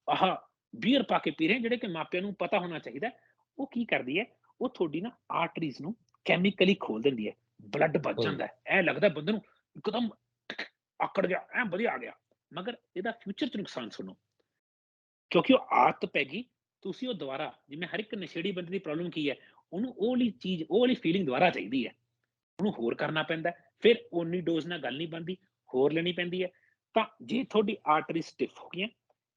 ਆਹ ਬੀਅਰ ਪਾ ਕੇ ਪੀ ਰਹੇ ਜਿਹੜੇ ਕਿ ਮਾਪਿਆਂ ਨੂੰ ਪਤਾ ਹੋਣਾ ਚਾਹੀਦਾ। ਉਹ ਕੀ ਕਰਦੀ ਹੈ ਉਹ ਤੁਹਾਡੀ ਨਾ ਆਰਟਰੀਜ਼ ਨੂੰ ਕੈਮੀਕਲੀ ਖੋਲ ਦਿੰਦੀ ਹੈ ਬਲੱਡ ਵੱਜ। ਜਾਂਦਾ ਐ ਲੱਗਦਾ ਬੰਦੇ ਨੂੰ ਇੱਕਦਮ ਆਕੜ ਗਿਆ ਐ ਵਧੀਆ ਆ ਗਿਆ ਮਗਰ ਇਹਦਾ ਫਿਊਚਰ ਚ ਨੁਕਸਾਨ ਸੁਣੋ ਕਿਉਂਕਿ ਉਹ ਆਦਤ ਪੈ ਗਈ ਤੁਸੀਂ ਉਹ ਦੁਬਾਰਾ ਜਿਵੇਂ ਹਰ ਇੱਕ ਨਸ਼ੇੜੀ ਬੰਦੇ ਦੀ ਪ੍ਰੋਬਲਮ ਕੀ ਹੈ ਉਹਨੂੰ ਉਹ ਵਾਲੀ ਚੀਜ਼ ਉਹ ਵਾਲੀ ਫੀਲਿੰਗ ਦੁਬਾਰਾ ਚਾਹੀਦੀ ਹੈ ਉਹਨੂੰ ਹੋਰ ਕਰਨਾ ਪੈਂਦਾ। ਫਿਰ ਓਨੀ ਡੋਜ਼ ਨਾਲ ਗੱਲ ਨਹੀਂ ਬਣਦੀ ਹੋਰ ਲੈਣੀ ਪੈਂਦੀ ਹੈ ਤਾਂ ਜੇ ਤੁਹਾਡੀ ਆਰਟਰੀ ਸਟਿਫ ਹੋ ਗਈਆਂ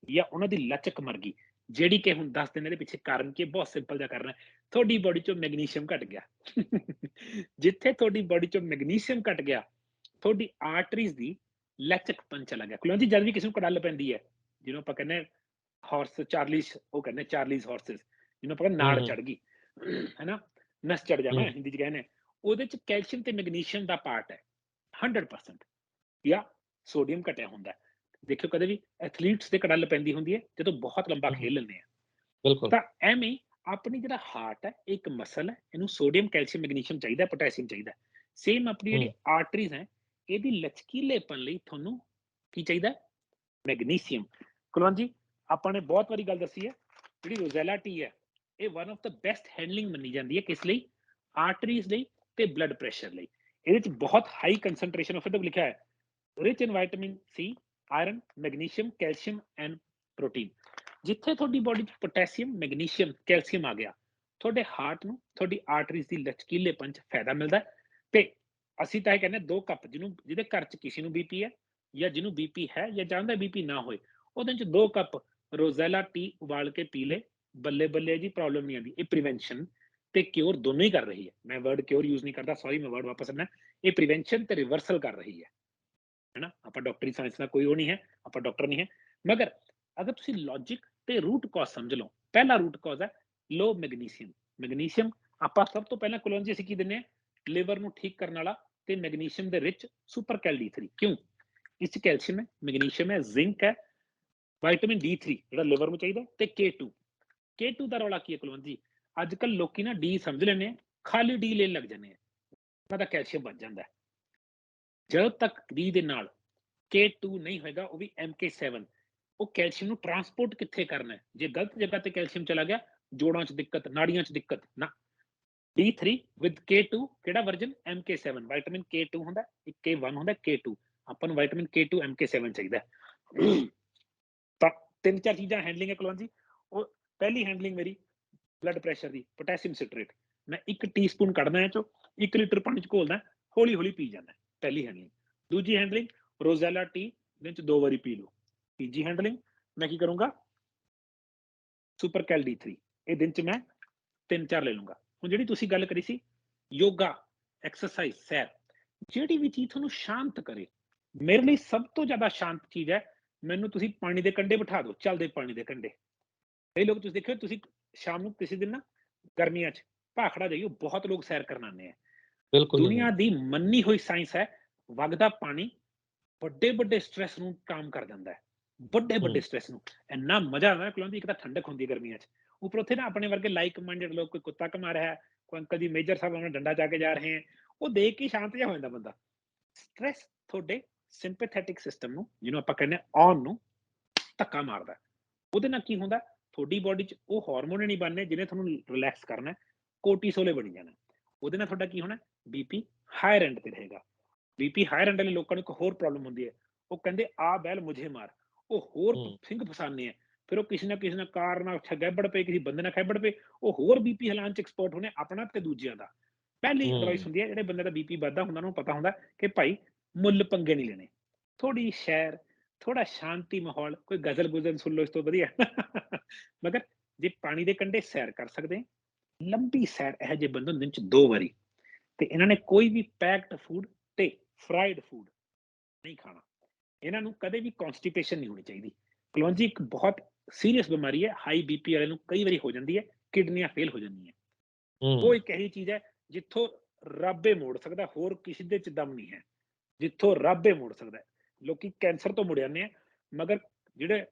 ਜਾਂ ਉਹਨਾਂ ਦੀ ਲਚਕ ਮਰ ਗਈ ਜਿਹੜੀ ਕਿ ਹੁਣ ਦੱਸ ਦਿਨ ਇਹਦੇ ਪਿੱਛੇ ਕਾਰਨ ਕੀ ਬਹੁਤ ਸਿੰਪਲ ਜਿਹਾ ਕਰਨਾ ਤੁਹਾਡੀ ਬੋਡੀ ਚੋਂ ਮੈਗਨੀਸ਼ੀਅਮ ਘਟ ਗਿਆ ਜਿੱਥੇ ਤੁਹਾਡੀ ਬੋਡੀ ਚੋਂ ਮੈਗਨੀਸ਼ੀਅਮ ਘਟ ਗਿਆ ਤੁਹਾਡੀ ਆਰਟਰੀਜ਼ ਦੀ ਲਚਕਪਨ ਚਲਾ ਗਿਆ ਕਿਉਂਕਿ ਜਦ ਵੀ ਕਿਸੇ ਨੂੰ ਕੜਲ ਪੈਂਦੀ ਹੈ ਜਿਹਨੂੰ ਆਪਾਂ ਕਹਿੰਦੇ ਹਾਰਸ ਚਾਰਲੀਸ ਉਹ ਕਹਿੰਦੇ ਚਾਰਲੀਸ ਹਾਰਸਸ ਜਿਹਨੂੰ ਆਪਾਂ ਕਹਿੰਦੇ ਨਾੜ। ਚੜ ਗਈ ਹੈਨਾ ਨਸ ਚੜ ਜਾਣਾ। ਹਿੰਦੀ ਚ ਕਹਿੰਦੇ ਉਹਦੇ ਚ ਕੈਲਸ਼ੀਅਮ ਤੇ ਮੈਗਨੀਸ਼ੀਅਮ ਦਾ ਪਾਰਟ ਹੈ 100% ਜਾਂ ਸੋਡੀਅਮ ਘਟਿਆ ਹੁੰਦਾ ਹੈ। ਦੇਖਿਓ ਕਦੇ ਵੀ ਐਥਲੀਟਸ ਦੇ ਕੜਲ ਪੈਂਦੀ ਹੁੰਦੀ ਹੈ ਜਦੋਂ ਬਹੁਤ ਲੰਬਾ। ਖੇਲ ਲੈਂਦੇ ਆ। ਬਿਲਕੁਲ। ਤਾਂ ਐਵੇਂ ਆਪਣੀ ਜਿਹੜਾ ਹਾਰਟ ਹੈ ਇੱਕ ਮਸਲ ਹੈ ਇਹਨੂੰ ਸੋਡੀਅਮ ਕੈਲਸ਼ੀਅਮ ਮੈਗਨੀਸ਼ੀਅਮ ਚਾਹੀਦਾ ਪੋਟਾਸ਼ੀਅਮ ਚਾਹੀਦਾ ਸੇਮ ਆਪਣੀ ਜਿਹੜੀ ਆਰਟਰੀਜ਼ ਹੈ ਇਹਦੀ ਲਚਕੀਲੇਪਨ ਲਈ ਤੁਹਾਨੂੰ ਕੀ ਚਾਹੀਦਾ ਮੈਗਨੀਸ਼ੀਅਮ ਕੁਲਵੰਤ ਜੀ ਆਪਾਂ ਨੇ ਬਹੁਤ ਵਾਰੀ ਗੱਲ ਦੱਸੀ ਹੈ ਜਿਹੜੀ ਰੋਜ਼ੈਲਾ ਟੀ ਹੈ ਇਹ one of the best handling ਮੰਨੀ ਜਾਂਦੀ ਹੈ ਕਿਸ ਲਈ? ਆਰਟਰੀਜ਼ ਲਈ ਤੇ ਬਲੱਡ ਪ੍ਰੈਸ਼ਰ ਲਈ। ਇਹਦੇ ਚ ਬਹੁਤ ਹਾਈ ਕਨਸੈਂਟ੍ਰੇਸ਼ਨ ਆਫ ਇਟ ਲਿਖਿਆ ਹੈ। Rich in vitamin C iron magnesium calcium and protein ਜਿੱਥੇ ਤੁਹਾਡੀ ਬੋਡੀ 'ਚ ਪੋਟਾਸ਼ੀਅਮ ਮੈਗਨੀਸ਼ੀਅਮ ਕੈਲਸ਼ੀਅਮ ਆ ਗਿਆ, ਤੁਹਾਡੇ ਹਾਰਟ ਨੂੰ, ਤੁਹਾਡੀ ਆਰਟਰੀਜ਼ ਦੀ ਲਚਕੀਲੇਪਨ 'ਚ ਫਾਇਦਾ ਮਿਲਦਾ ਹੈ। ਤੇ ਅਸੀਂ ਤਾਂ ਇਹ ਕਹਿੰਦੇ ਦੋ ਕੱਪ ਜਿਹਨੂੰ, ਜਿਹਦੇ ਘਰ 'ਚ ਕਿਸੇ ਨੂੰ ਬੀਪੀ ਹੈ ਜਾਂ ਜਿਹਨੂੰ ਬੀਪੀ ਹੈ ਜਾਂ ਚਾਹੁੰਦਾ ਬੀਪੀ ਨਾ ਹੋਏ, ਉਹਦੇ 'ਚ ਦੋ ਕੱਪ ਰੋਜ਼ੈਲਾ ਟੀ ਉਬਾਲ ਕੇ ਪੀ ਲੇ ਬੱਲੇ ਬੱਲੇ ਜੀ ਪ੍ਰੋਬਲਮ ਨਹੀਂ ਆਉਂਦੀ। ਇਹ ਪ੍ਰੀਵੈਂਸ਼ਨ ਤੇ ਕਿਉਰ ਦੋਨੋਂ ਹੀ ਕਰ ਰਹੀ ਹੈ। ਮੈਂ ਵਰਡ ਕਿਉਰ ਯੂਜ਼ ਨਹੀਂ ਕਰਦਾ ਸੌਰੀ ਮੈਂ ਵਰਡ ਵਾਪਸ ਲੈਣਾ ਇਹ ਪ੍ਰੀਵੈਂਸ਼ਨ ਤੇ ਰਿਵਰਸਲ ਕਰ ਰਹੀ ਹੈ। ਹੈਨਾ ਆਪਾਂ ਡਾਕਟਰੀ ਸਾਇੰਸ ਦਾ ਕੋਈ ਉਹ ਨਹੀਂ ਹੈ ਆਪਾਂ ਡਾਕਟਰ ਨਹੀਂ ਹੈ ਮਗਰ ਅਗਰ ਤੁਸੀਂ ਲੌਜੀਕ ਤੇ ਰੂਟ ਕਾਜ਼ ਸਮਝ ਲਓ ਪਹਿਲਾ ਰੂਟ ਕਾਜ਼ ਹੈ ਲੋ ਮੈਗਨੀਸ਼ੀਅਮ ਮੈਗਨੀਸ਼ੀਅਮ ਆਪਾਂ ਸਭ ਤੋਂ ਪਹਿਲਾਂ ਕੋਲੋਂਜੀ ਅਸੀਂ ਕੀ ਦਿੰਨੇ ਆ ਲਿਵਰ ਨੂੰ ਠੀਕ ਕਰਨ ਵਾਲਾ ਤੇ ਮੈਗਨੀਸ਼ੀਅਮ ਦੇ ਰਿਚ ਸੁਪਰ ਕੈਲ D3 ਕਿਉਂ ਇਸ ਚ ਕੈਲਸ਼ੀਅਮ ਹੈ ਮੈਗਨੀਸ਼ੀਅਮ ਹੈ ਜ਼ਿੰਕ ਹੈ ਵਿਟਾਮਿਨ D3 ਜਿਹੜਾ ਲਿਵਰ ਨੂੰ ਚਾਹੀਦਾ ਤੇ K2 K2 ਦਾ ਰੌਲਾ ਕੀ ਹੈ ਕੁਲਵੰਤ ਅੱਜ ਕੱਲ ਲੋਕੀ ਨਾ D ਸਮਝ ਲੈਂਦੇ ਆ ਖਾਲੀ D ਲੈਣ ਲੱਗ ਜਾਂਦੇ ਆ ਉਹਨਾਂ ਦਾ ਕੈਲਸ਼ੀਅਮ ਵੱਧ ਜਾਂਦਾ ਜਦੋਂ ਤੱਕ D ਦੇ ਨਾਲ K2 ਨਹੀਂ ਹੋਏਗਾ, ਉਹ ਵੀ MK7 ਉਹ ਕੈਲਸ਼ੀਅਮ ਨੂੰ ਟਰਾਂਸਪੋਰਟ ਕਿੱਥੇ ਕਰਨਾ ਹੈ? ਜੇ ਗਲਤ ਜਗ੍ਹਾ ਤੇ ਕੈਲਸ਼ੀਅਮ ਚਲਾ ਗਿਆ, ਜੋੜਾਂ 'ਚ ਦਿੱਕਤ, ਨਾੜੀਆਂ 'ਚ ਦਿੱਕਤ, ਨਾ। D3 with K2 ਕਿਹੜਾ ਵਰਜਨ MK7 ਵਿਟਾਮਿਨ K2 ਹੁੰਦਾ ਇੱਕ K1 ਹੁੰਦਾ K2 ਆਪਾਂ ਨੂੰ ਵਿਟਾਮਿਨ K2 MK7 ਚਾਹੀਦਾ ਤਾਂ ਤਿੰਨ ਚਾਰ ਚੀਜ਼ਾਂ ਹੈਂਡਲਿੰਗ ਹੈ ਕੁਲਵੰਤ ਜੀ। ਉਹ ਪਹਿਲੀ ਹੈਂਡਲਿੰਗ ਮੇਰੀ ਬਲੱਡ ਪ੍ਰੈਸ਼ਰ ਦੀ ਪੋਟਾਸ਼ੀਅਮ ਸਿਟਰੇਟ ਮੈਂ 1 ਟੀਸਪੂਨ ਕੱਢਦਾ ਇਹ ਚੋਂ 1 ਲੀਟਰ ਪਾਣੀ ਚ ਘੋਲਦਾ ਹੌਲੀ ਹੌਲੀ ਪੀ ਜਾਂਦਾ। ਪਹਿਲੀ ਹੈਂਡਲਿੰਗ ਦੂਜੀ ਹੈਂਡਲਿੰਗ ਰੋਜ਼ੈਲਾ ਟੀ ਦਿਨ ਚ ਦੋ ਵਾਰੀ ਪੀ ਲਓ। ਤੀਜੀ ਹੈਂਡਲਿੰਗ ਮੈਂ ਕੀ ਕਰੂੰਗਾ? ਸੁਪਰ ਕੈਲ D3 ਇਹ ਦਿਨ ਚ ਮੈਂ ਤਿੰਨ ਚਾਰ ਲੈ ਲੂੰਗਾ। ਹੁਣ ਜਿਹੜੀ ਤੁਸੀਂ ਗੱਲ ਕਰੀ ਸੀ, ਯੋਗਾ ਐਕਸਰਸਾਈਜ਼ ਸੈਰ, ਜਿਹੜੀ ਵੀ ਚੀਜ਼ ਤੁਹਾਨੂੰ ਸ਼ਾਂਤ ਕਰੇ, ਮੇਰੇ ਲਈ ਸਭ ਤੋਂ ਜ਼ਿਆਦਾ ਸ਼ਾਂਤ ਚੀਜ਼ ਹੈ, ਮੈਨੂੰ ਤੁਸੀਂ ਪਾਣੀ ਦੇ ਕੰਢੇ ਬਿਠਾ ਦਿਓ, ਚੱਲਦੇ ਪਾਣੀ ਦੇ ਕੰਢੇ। ਕਈ ਲੋਕ ਤੁਸੀਂ ਦੇਖਿਓ, ਤੁਸੀਂ ਸ਼ਾਮ ਨੂੰ ਕਿਸੇ ਦਿਨ ਨਾ ਗਰਮੀਆਂ 'ਚ ਭਾਖੜਾ ਜਾਈਓ, ਬਹੁਤ ਲੋਕ ਸੈਰ ਕਰਨ ਆਉਂਦੇ ਆ। ਬਿਲਕੁਲ ਦੁਨੀਆ ਦੀ ਮੰਨੀ ਹੋਈ ਸਾਇੰਸ ਹੈ ਵਗਦਾ ਪਾਣੀ ਵੱਡੇ ਵੱਡੇ ਸਟ੍ਰੈਸ ਨੂੰ ਕੰਮ ਕਰ ਦਿੰਦਾ ਹੈ। ਵੱਡੇ ਵੱਡੇ। ਸਟ੍ਰੈਸ ਨੂੰ। ਇੰਨਾ ਮਜ਼ਾ ਆਉਂਦਾ ਕਿਉਂਕਿ ਇੱਕ ਤਾਂ ਠੰਡਕ ਹੁੰਦੀ ਹੈ ਗਰਮੀਆਂ 'ਚ। ਉੱਪਰ ਉੱਥੇ ਨਾ ਆਪਣੇ ਵਰਗੇ ਲਾਈਕ ਮਾਈਂਡਡ ਲੋਕ ਕੋਈ ਕੁੱਤਾ ਕਮਾ ਰਿਹਾ ਹੈ ਕੋਈ ਅੰਕਲ ਜੀ ਮੇਜਰ ਸਾਹਿਬ ਉਹਨਾਂ ਡੰਡਾ ਚਾ ਕੇ ਜਾ ਰਹੇ ਹੈ ਉਹ ਦੇਖ ਕੇ ਸ਼ਾਂਤ ਜਿਹਾ ਹੋ ਜਾਂਦਾ ਬੰਦਾ। ਸਟ੍ਰੈਸ ਤੁਹਾਡੇ ਸਿੰਪੈਥੈਟਿਕ ਸਿਸਟਮ ਨੂੰ ਜਿਹਨੂੰ ਆਪਾਂ ਕਹਿੰਦੇ ਔਨ ਨੂੰ ਧੱਕਾ ਮਾਰਦਾ। ਉਹਦੇ ਨਾਲ ਕੀ ਹੁੰਦਾ ਤੁਹਾਡੀ ਬਾਡੀ 'ਚ ਉਹ ਹਾਰਮੋਨ ਨਹੀਂ ਬਣਨੇ ਜਿਹਨੇ ਤੁਹਾਨੂੰ ਰਿਲੈਕਸ ਕਰਨਾ ਕੋਰਟੀਸੋਲੇ ਬਣੀ ਜਾਣਾ ਉਹਦੇ ਨਾਲ ਤੁਹਾਡਾ ਕੀ ਹੋਣਾ ਬੀਪੀ ਹਾਇਰ ਐਂਡ ਤੇ ਰਹੇਗਾ। ਬੀਪੀ ਹਾਇਰ ਐਂਡ ਵਾਲੇ ਲੋਕਾਂ ਨੂੰ ਇੱਕ ਹੋਰ ਪ੍ਰੋਬਲਮ ਹੁੰਦੀ ਹੈ। ਉਹ ਕਹਿੰਦੇ ਆ ਬੈਲ ਮੁਝੇ ਮਾਰ। ਉਹ ਹੋਰ। ਸਿੰਘ ਫਸਾਨੇ ਆ। ਫਿਰ ਉਹ ਕਿਸੇ ਨਾ ਕਿਸੇ ਨਾਲ ਕਾਰ ਨਾਲ ਛਗੈਬੜ ਪਏ ਕਿਸੇ ਬੰਦੇ ਨਾਲ ਖੈਬੜ ਪਏ। ਉਹ ਹੋਰ ਬੀਪੀ ਹਲਾਨ ਚ ਐਕਸਪਰਟ ਹੋਣੇ ਆਪਣਾ ਤੇ ਦੂਜਿਆਂ ਦਾ। ਪਹਿਲੀ। ਐਡਵਾਈਸ ਹੁੰਦੀ ਹੈ ਜਿਹੜੇ ਬੰਦੇ ਦਾ ਬੀਪੀ ਵੱਧਦਾ ਹੁੰਦਾ ਉਹਨੂੰ ਪਤਾ ਹੁੰਦਾ ਕਿ ਭਾਈ ਮੁੱਲ ਪੰਗੇ ਨਹੀਂ ਲੈਣੇ। ਥੋੜੀ ਸ਼ੈਰ ਥੋੜਾ ਸ਼ਾਂਤੀ ਮਾਹੌਲ ਕੋਈ ਗਜ਼ਲ ਗੁਜ਼ਲ ਸੁਣ ਲਓ ਇਸ ਤੋਂ ਵਧੀਆ। ਮਗਰ ਜੇ ਪਾਣੀ ਦੇ ਕੰਢੇ ਸੈਰ ਕਰ ਸਕਦੇ ਲੰਬੀ ਸੈਰ ਇਹ ਜੇ ਬੰਦੇ ਨੂੰ ਦਿਨ ਚ ਦੋ ਵਾਰੀ। ਤੇ ਇਹਨਾਂ ਨੇ ਕੋਈ ਵੀ ਪੈਕਡ ਫੂਡ ਤੇ ਫਰਾਈਡ ਫੂਡ ਨਹੀਂ ਖਾਣਾ। ਇਹਨਾਂ ਨੂੰ ਕਦੇ ਵੀ ਕਨਸਟੀਪੇਸ਼ਨ ਨਹੀਂ ਹੋਣੀ ਚਾਹੀਦੀ। ਕਲੌਂਜੀ ਇੱਕ ਬਹੁਤ ਸੀਰੀਅਸ ਬਿਮਾਰੀ ਹੈ ਹਾਈ ਬੀਪੀ ਵਾਲੇ ਨੂੰ ਕਈ ਵਾਰੀ ਹੋ ਜਾਂਦੀ ਹੈ ਕਿਡਨੀਆਂ ਫੇਲ ਹੋ ਜਾਂਦੀਆਂ। ਉਹ ਇੱਕ ਇਹੀ ਚੀਜ਼ ਹੈ ਜਿੱਥੋਂ ਰੱਬੇ ਮੋੜ ਸਕਦਾ ਹੋਰ ਕਿਸੇ ਦੇ ਚ ਦਮ ਨਹੀਂ ਹੈ। ਜਿੱਥੋਂ ਰੱਬੇ ਮੋੜ ਸਕਦਾ। ਲੋਕੀ ਕੈਂਸਰ ਤੋਂ ਮੁੜ ਜਾਂਦੇ ਆ ਮਗਰ ਜਿਹੜੇ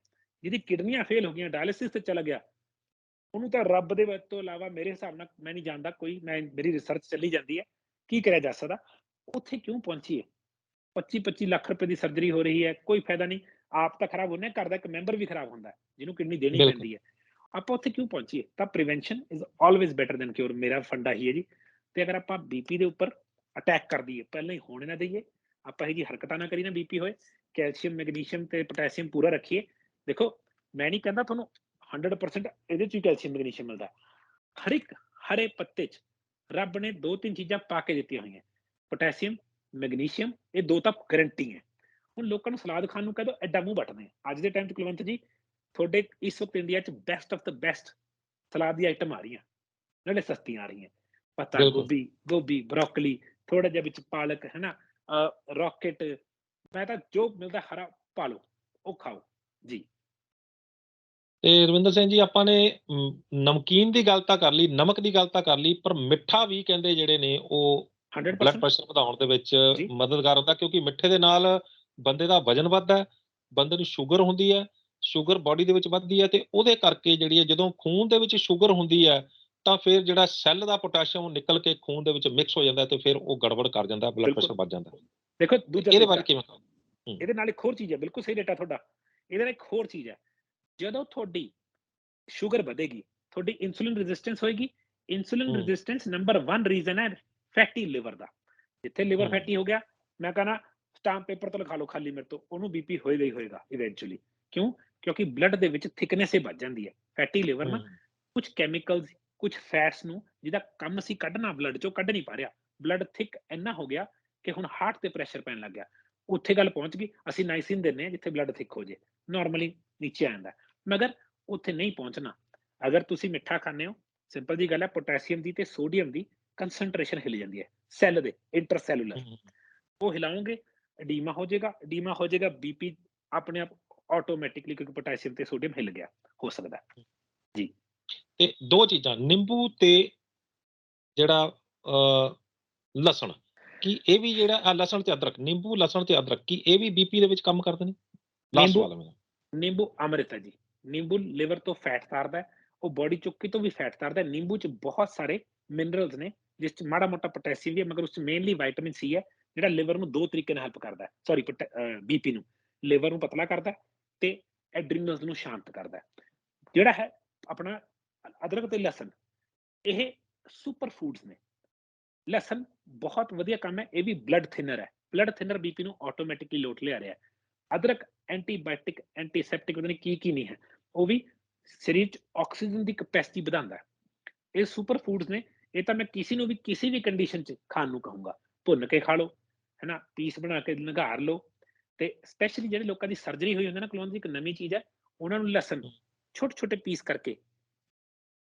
ਜਿਹਦੀ ਕਿਡਨੀਆਂ ਫੇਲ ਹੋ ਗਈਆਂ ਡਾਇਲਿਸਿਸ ਤੇ ਚਲਾ ਗਿਆ ਉਹਨੂੰ ਤਾਂ ਰੱਬ ਦੇ ਵਿੱਚ ਤੋਂ ਇਲਾਵਾ ਮੇਰੇ ਹਿਸਾਬ ਨਾਲ ਮੈਂ ਨਹੀਂ ਜਾਣਦਾ ਕੋਈ ਮੈਂ ਮੇਰੀ ਰਿਸਰਚ ਚੱਲੀ ਜਾਂਦੀ ਹੈ। ਕੀ ਕਰਿਆ ਜਾ ਸਕਦਾ? ਉੱਥੇ ਕਿਉਂ ਪਹੁੰਚੀਏ 25 25 ਲੱਖ ਰੁਪਏ ਦੀ ਸਰਜਰੀ ਹੋ ਰਹੀ ਹੈ ਕੋਈ ਫਾਇਦਾ ਨਹੀਂ। ਆਪ ਤਾਂ ਖਰਾਬ ਹੋਣਾ ਘਰ ਦਾ ਇੱਕ ਮੈਂਬਰ ਵੀ ਖਰਾਬ ਹੁੰਦਾ ਜਿਹਨੂੰ ਕਿਡਨੀ ਦੇਣੀ। ਪੈਂਦੀ ਹੈ। ਆਪਾਂ ਉੱਥੇ ਕਿਉਂ ਪਹੁੰਚੀਏ ਤਾਂ prevention is always better than cure ਮੇਰਾ ਫੰਡਾ ਹੀ ਹੈ ਜੀ। ਤੇ ਅਗਰ ਆਪਾਂ ਬੀਪੀ ਦੇ ਉੱਪਰ ਅਟੈਕ ਕਰ ਦਈਏ ਪਹਿਲਾਂ ਹੀ ਹੋਣੇ ਨਾ ਦਈਏ ਆਪਾਂ ਇਹ ਜੀ ਹਰਕਤਾਂ ਨਾ ਕਰੀ ਨਾ ਬੀਪੀ ਹੋਏ ਕੈਲਸ਼ੀਅਮ ਮੈਗਨੀਸ਼ੀਅਮ ਤੇ ਪੋਟਾਸ਼ੀਅਮ ਪੂਰਾ ਰੱਖੀਏ। ਦੇਖੋ ਮੈਂ ਨਹੀਂ ਕਹਿੰਦਾ ਤੁਹਾਨੂੰ 100% ਇਹਦੇ ਚ ਹੀ ਕੈਲਸ਼ੀਅਮ ਮੈਗਨੀਸ਼ੀਅਮ ਮਿਲਦਾ। ਹਰ ਇੱਕ ਹਰੇ ਪੱਤੇ ਚ ਰੱਬ ਨੇ ਦੋ ਤਿੰਨ ਚੀਜ਼ਾਂ ਪਾ ਕੇ ਦਿੱਤੀਆਂ ਹੋਈਆਂ। ਪੋਟਾਸ਼ੀਅਮ ਮੈਗਨੀਸ਼ੀਅਮ ਇਹ ਦੋ ਤਾਂ ਗਰੰਟੀ ਹੈ। ਹੁਣ ਲੋਕਾਂ ਨੂੰ ਸਲਾਦ ਖਾਣ ਨੂੰ ਕਹਦੋ ਐਡਾ ਮੂੰਹ ਵੱਟਦੇ। ਅੱਜ ਦੇ ਟਾਈਮ 'ਚ ਕੁਲਵੰਤ ਜੀ ਤੁਹਾਡੇ ਇਸ ਵਕਤ ਇੰਡੀਆ 'ਚ best of the best salad ਦੀ ਆਈਟਮ ਆ ਰਹੀਆਂ। ਨਾਲੇ ਸਸਤੀਆਂ ਆ ਰਹੀਆਂ। ਪੱਤਾ। ਗੋਭੀ ਗੋਭੀ ਬਰੋਕਲੀ ਥੋੜਾ ਜਿਹਾ ਵਿੱਚ ਪਾਲਕ ਹੈ ਨਾ? ਰੌਕਟ ਮੈਂ ਤਾਂ ਜੋ ਮਿਲਦਾ ਹਰਾ ਪਾ ਲਓ ਉਹ ਖਾਓ। ਜੀ। ਤੇ ਰਵਿੰਦਰ ਸਿੰਘ ਜੀ ਆਪਾਂ ਨੇ ਨਮਕੀਨ ਦੀ ਗੱਲ ਤਾਂ ਕਰ ਲਈ ਨਮਕ ਦੀ ਗੱਲ ਤਾਂ ਕਰ ਲਈ ਪਰ ਮਿੱਠਾ ਵੀ ਕਹਿੰਦੇ ਜਿਹੜੇ ਨੇ ਉਹ ਬਲੱਡ 100% ਪ੍ਰੈਸ਼ਰ ਵਧਾਉਣ ਦੇ ਵਿੱਚ। ਮਦਦਗਾਰ ਹੁੰਦਾ ਕਿਉਂਕਿ ਮਿੱਠੇ ਦੇ ਨਾਲ ਬੰਦੇ ਦਾ ਵਜਨ ਵੱਧਦਾ ਹੈ ਬੰਦੇ ਨੂੰ ਸ਼ੂਗਰ ਹੁੰਦੀ ਹੈ ਸ਼ੂਗਰ ਬਾਡੀ ਦੇ ਵਿੱਚ ਵੱਧਦੀ ਹੈ ਤੇ ਉਹਦੇ ਕਰਕੇ ਜਿਹੜੀ ਹੈ ਜਦੋਂ ਖੂਨ ਦੇ ਵਿੱਚ ਸ਼ੂਗਰ ਹੁੰਦੀ ਹੈ ਤਾਂ ਫਿਰ ਜਿਹੜਾ ਸੈੱਲ ਦਾ ਪੋਟਾਸ਼ੀਅਮ ਨਿਕਲ ਕੇ ਖੂਨ ਦੇ ਵਿੱਚ ਮਿਕਸ ਹੋ ਜਾਂਦਾ ਤੇ ਫਿਰ ਉਹ ਗੜਬੜ ਕਰ ਜਾਂਦਾ ਬਲੱਡ। ਪ੍ਰੈਸ਼ਰ ਵੱਧ ਜਾਂਦਾ। ਦੇਖੋ ਦੂਜਾ ਇਹਦੇ ਬਾਰੇ ਕਿਵੇਂ ਇਹਦੇ ਨਾਲ ਇੱਕ ਹੋਰ ਚੀਜ਼ ਹੈ ਬਿਲਕੁਲ ਸਹੀ ਡੇਟਾ ਤੁਹਾਡਾ ਇਹਦੇ ਨਾਲ ਇੱਕ ਹੋਰ ਚੀਜ਼ ਹੈ ਜਦੋਂ ਤੁਹਾਡੀ ਸ਼ੂਗਰ ਵਧੇਗੀ ਤੁਹਾਡੀ ਇਨਸੂਲਿਨ ਰੈਜ਼ਿਸਟੈਂਸ ਹੋਏਗੀ ਇਨਸੂਲਿਨ। ਰੈਜ਼ਿਸਟੈਂਸ ਨੰਬਰ 1 ਰੀਜ਼ਨ ਹੈ ਫੈਟੀ ਲਿਵਰ ਦਾ। ਜਿੱਥੇ ਲਿਵਰ। ਫੈਟੀ ਹੋ ਗਿਆ ਮੈਂ ਕਹਣਾ ਸਟਾਂਪ ਪੇਪਰ ਤੋਂ ਲਿਖਾ ਲਓ ਖਾਲੀ ਮੇਰੇ ਤੋਂ ਉਹਨੂੰ ਬੀਪੀ ਹੋਏਗਾ ਹੀ ਹੋਏਗਾ ਇਵੈਂਚੁਅਲੀ ਕਿਉਂ? ਕਿਉਂਕਿ ਬਲੱਡ ਦੇ ਵਿੱਚ ਥਿਕਨੈਸ ਹੀ ਵੱਧ ਜਾਂਦੀ ਹੈ। ਫੈਟੀ ਲਿਵਰ ਨਾ ਕੁਝ ਕੈਮੀਕਲਸ ਕੁਝ ਫੈਟਸ ਨੂੰ ਜਿਹਦਾ ਕੰਮ ਸੀ ਕੱਢਣਾ ਬਲੱਡ ਚੋਂ ਕੱਢ ਨਹੀਂ ਪਾ ਰਿਹਾ। ਬਲੱਡ ਥਿਕ ਇੰਨਾ ਹੋ ਗਿਆ ਕਿ ਹੁਣ ਹਾਰਟ ਤੇ ਪ੍ਰੈਸ਼ਰ ਪੈਣ ਲੱਗ ਗਿਆ। ਉੱਥੇ ਗੱਲ ਪਹੁੰਚ ਗਈ ਅਸੀਂ ਨਾਈਸਿਨ ਦਿੰਨੇ ਆ ਜਿੱਥੇ ਬਲੱਡ ਥਿਕ ਹੋ ਜੇ। ਨਾਰਮਲੀ ਨੀਚੇ ਆ ਜਾਂਦਾ। ਮਗਰ ਉੱਥੇ ਨਹੀਂ ਪਹੁੰਚਣਾ। ਅਗਰ ਤੁਸੀਂ ਮਿੱਠਾ ਖਾਂਦੇ ਹੋ ਸਿੰਪਲ ਜੀ ਗੱਲ ਹੈ ਪੋਟਾਸ਼ੀਅਮ ਦੀ ਤੇ ਸੋਡੀਅਮ ਦੀ ਕੰਸੈਂਟ੍ਰੇਸ਼ਨ ਹਿਲ ਜਾਂਦੀ ਹੈ। ਸੈੱਲ ਦੇ ਇੰਟਰਸੈਲੂਲਰ ਉਹ ਹਿਲਾਓਗੇ ਐਡੀਮਾ ਹੋ ਜਾਏਗਾ। ਐਡੀਮਾ ਹੋ ਜਾਏਗਾ ਬੀਪੀ ਆਪਣੇ ਆਪ ਆਟੋਮੈਟਿਕਲੀ ਕਿਉਂਕਿ ਪੋਟਾਸ਼ੀਅਮ ਤੇ ਸੋਡੀਅਮ ਹਿਲ ਗਿਆ ਹੋ ਸਕਦਾ ਹੈ। ਤੇ ਦੋ ਚੀਜ਼ਾਂ ਨਿੰਬੂ ਤੇ ਜਿਹੜਾ ਲਸਣ। ਕੀ ਇਹ ਵੀ ਜਿਹੜਾ ਲਸਣ ਤੇ ਅਦਰਕ ਨਿੰਬੂ ਲਸਣ ਤੇ ਅਦਰਕ ਕੀ ਇਹ ਵੀ ਬੀਪੀ ਦੇ ਵਿੱਚ ਕੰਮ ਕਰਦੇ ਨੇ? ਲਾਸਟ ਹੈ ਮੇਰਾ ਨਿੰਬੂ ਅੰਮ੍ਰਿਤ ਹੈ ਜੀ। ਨਿੰਬੂ ਲਿਵਰ ਤੋਂ ਫੈਟ ਤਾਰਦਾ ਉਹ ਬੋਡੀ ਚੋਂ ਕਿਤੋਂ ਵੀ ਫੈਟ ਤਾਰਦਾ ਨਿੰਬੂ ਚ ਬਹੁਤ ਸਾਰੇ ਮਿਨਰਲਸ ਨੇ, ਜਿਸ ਚ ਮਾੜਾ ਮੋਟਾ ਪੋਟਾਸ਼ੀਅਮ ਵੀ ਹੈ, ਮਗਰ ਉਸ ਚ ਮੇਨਲੀ ਵਿਟਾਮਿਨ ਸੀ ਹੈ, ਜਿਹੜਾ ਲਿਵਰ ਨੂੰ ਦੋ ਤਰੀਕੇ ਨਾਲ ਹੈਲਪ ਕਰਦਾ ਹੈ। ਸੌਰੀ ਬੀਪੀ ਨੂੰ। ਲਿਵਰ ਨੂੰ ਪਤਲਾ ਕਰਦਾ ਹੈ ਤੇ ਐਡਰੀਨਲਸ ਨੂੰ ਸ਼ਾਂਤ ਕਰਦਾ ਜਿਹੜਾ ਹੈ ਆਪਣਾ ਅਦਰਕ ਤੇ ਲਸਣ, ਇਹ ਸੁਪਰ ਫੂਡਸ ਨੇ। ਲਸਣ ਬਹੁਤ ਵਧੀਆ ਕੰਮ ਹੈ, ਇਹ ਵੀ ਬਲੱਡ ਥਿਨਰ ਹੈ। ਬਲੱਡ ਥਿਨਰ ਬੀਪੀ ਨੂੰ ਆਟੋਮੈਟਿਕਲੀ ਲੋਟ ਲਿਆ ਰਿਹਾ ਹੈ। ਅਦਰਕ ਐਂਟੀਬਾਇਓਟਿਕ, ਐਂਟੀਸੈਪਟਿਕ, ਪਤਾ ਨਹੀਂ ਕੀ ਕੀ ਨਹੀਂ ਹੈ। ਉਹ ਵੀ ਸਰੀਰ ਚ ਆਕਸੀਜਨ ਦੀ ਕਪੈਸਿਟੀ ਵਧਾਉਂਦਾ ਹੈ। ਇਹ ਸੁਪਰ ਫੂਡਸ ਨੇ। ਇਹ ਤਾਂ ਮੈਂ ਕਿਸੇ ਨੂੰ ਵੀ, ਕਿਸੇ ਵੀ ਕੰਡੀਸ਼ਨ ਚ ਖਾਣ ਨੂੰ ਕਹੂੰਗਾ। ਭੁੰਨ ਕੇ ਖਾ ਲਓ, ਹੈਨਾ? ਪੀਸ ਬਣਾ ਕੇ ਨਿਗਾਰ ਲਓ। ਤੇ ਸਪੈਸ਼ਲੀ ਜਿਹੜੇ ਲੋਕਾਂ ਦੀ ਸਰਜਰੀ ਹੋਈ ਹੁੰਦੀ ਨਾ, ਕਲੋਨ ਦੀ ਇੱਕ ਨਵੀਂ ਚੀਜ਼ ਹੈ, ਉਹਨਾਂ ਨੂੰ ਲਸਣ ਛੋਟੇ ਛੋਟੇ ਪੀਸ ਕਰਕੇ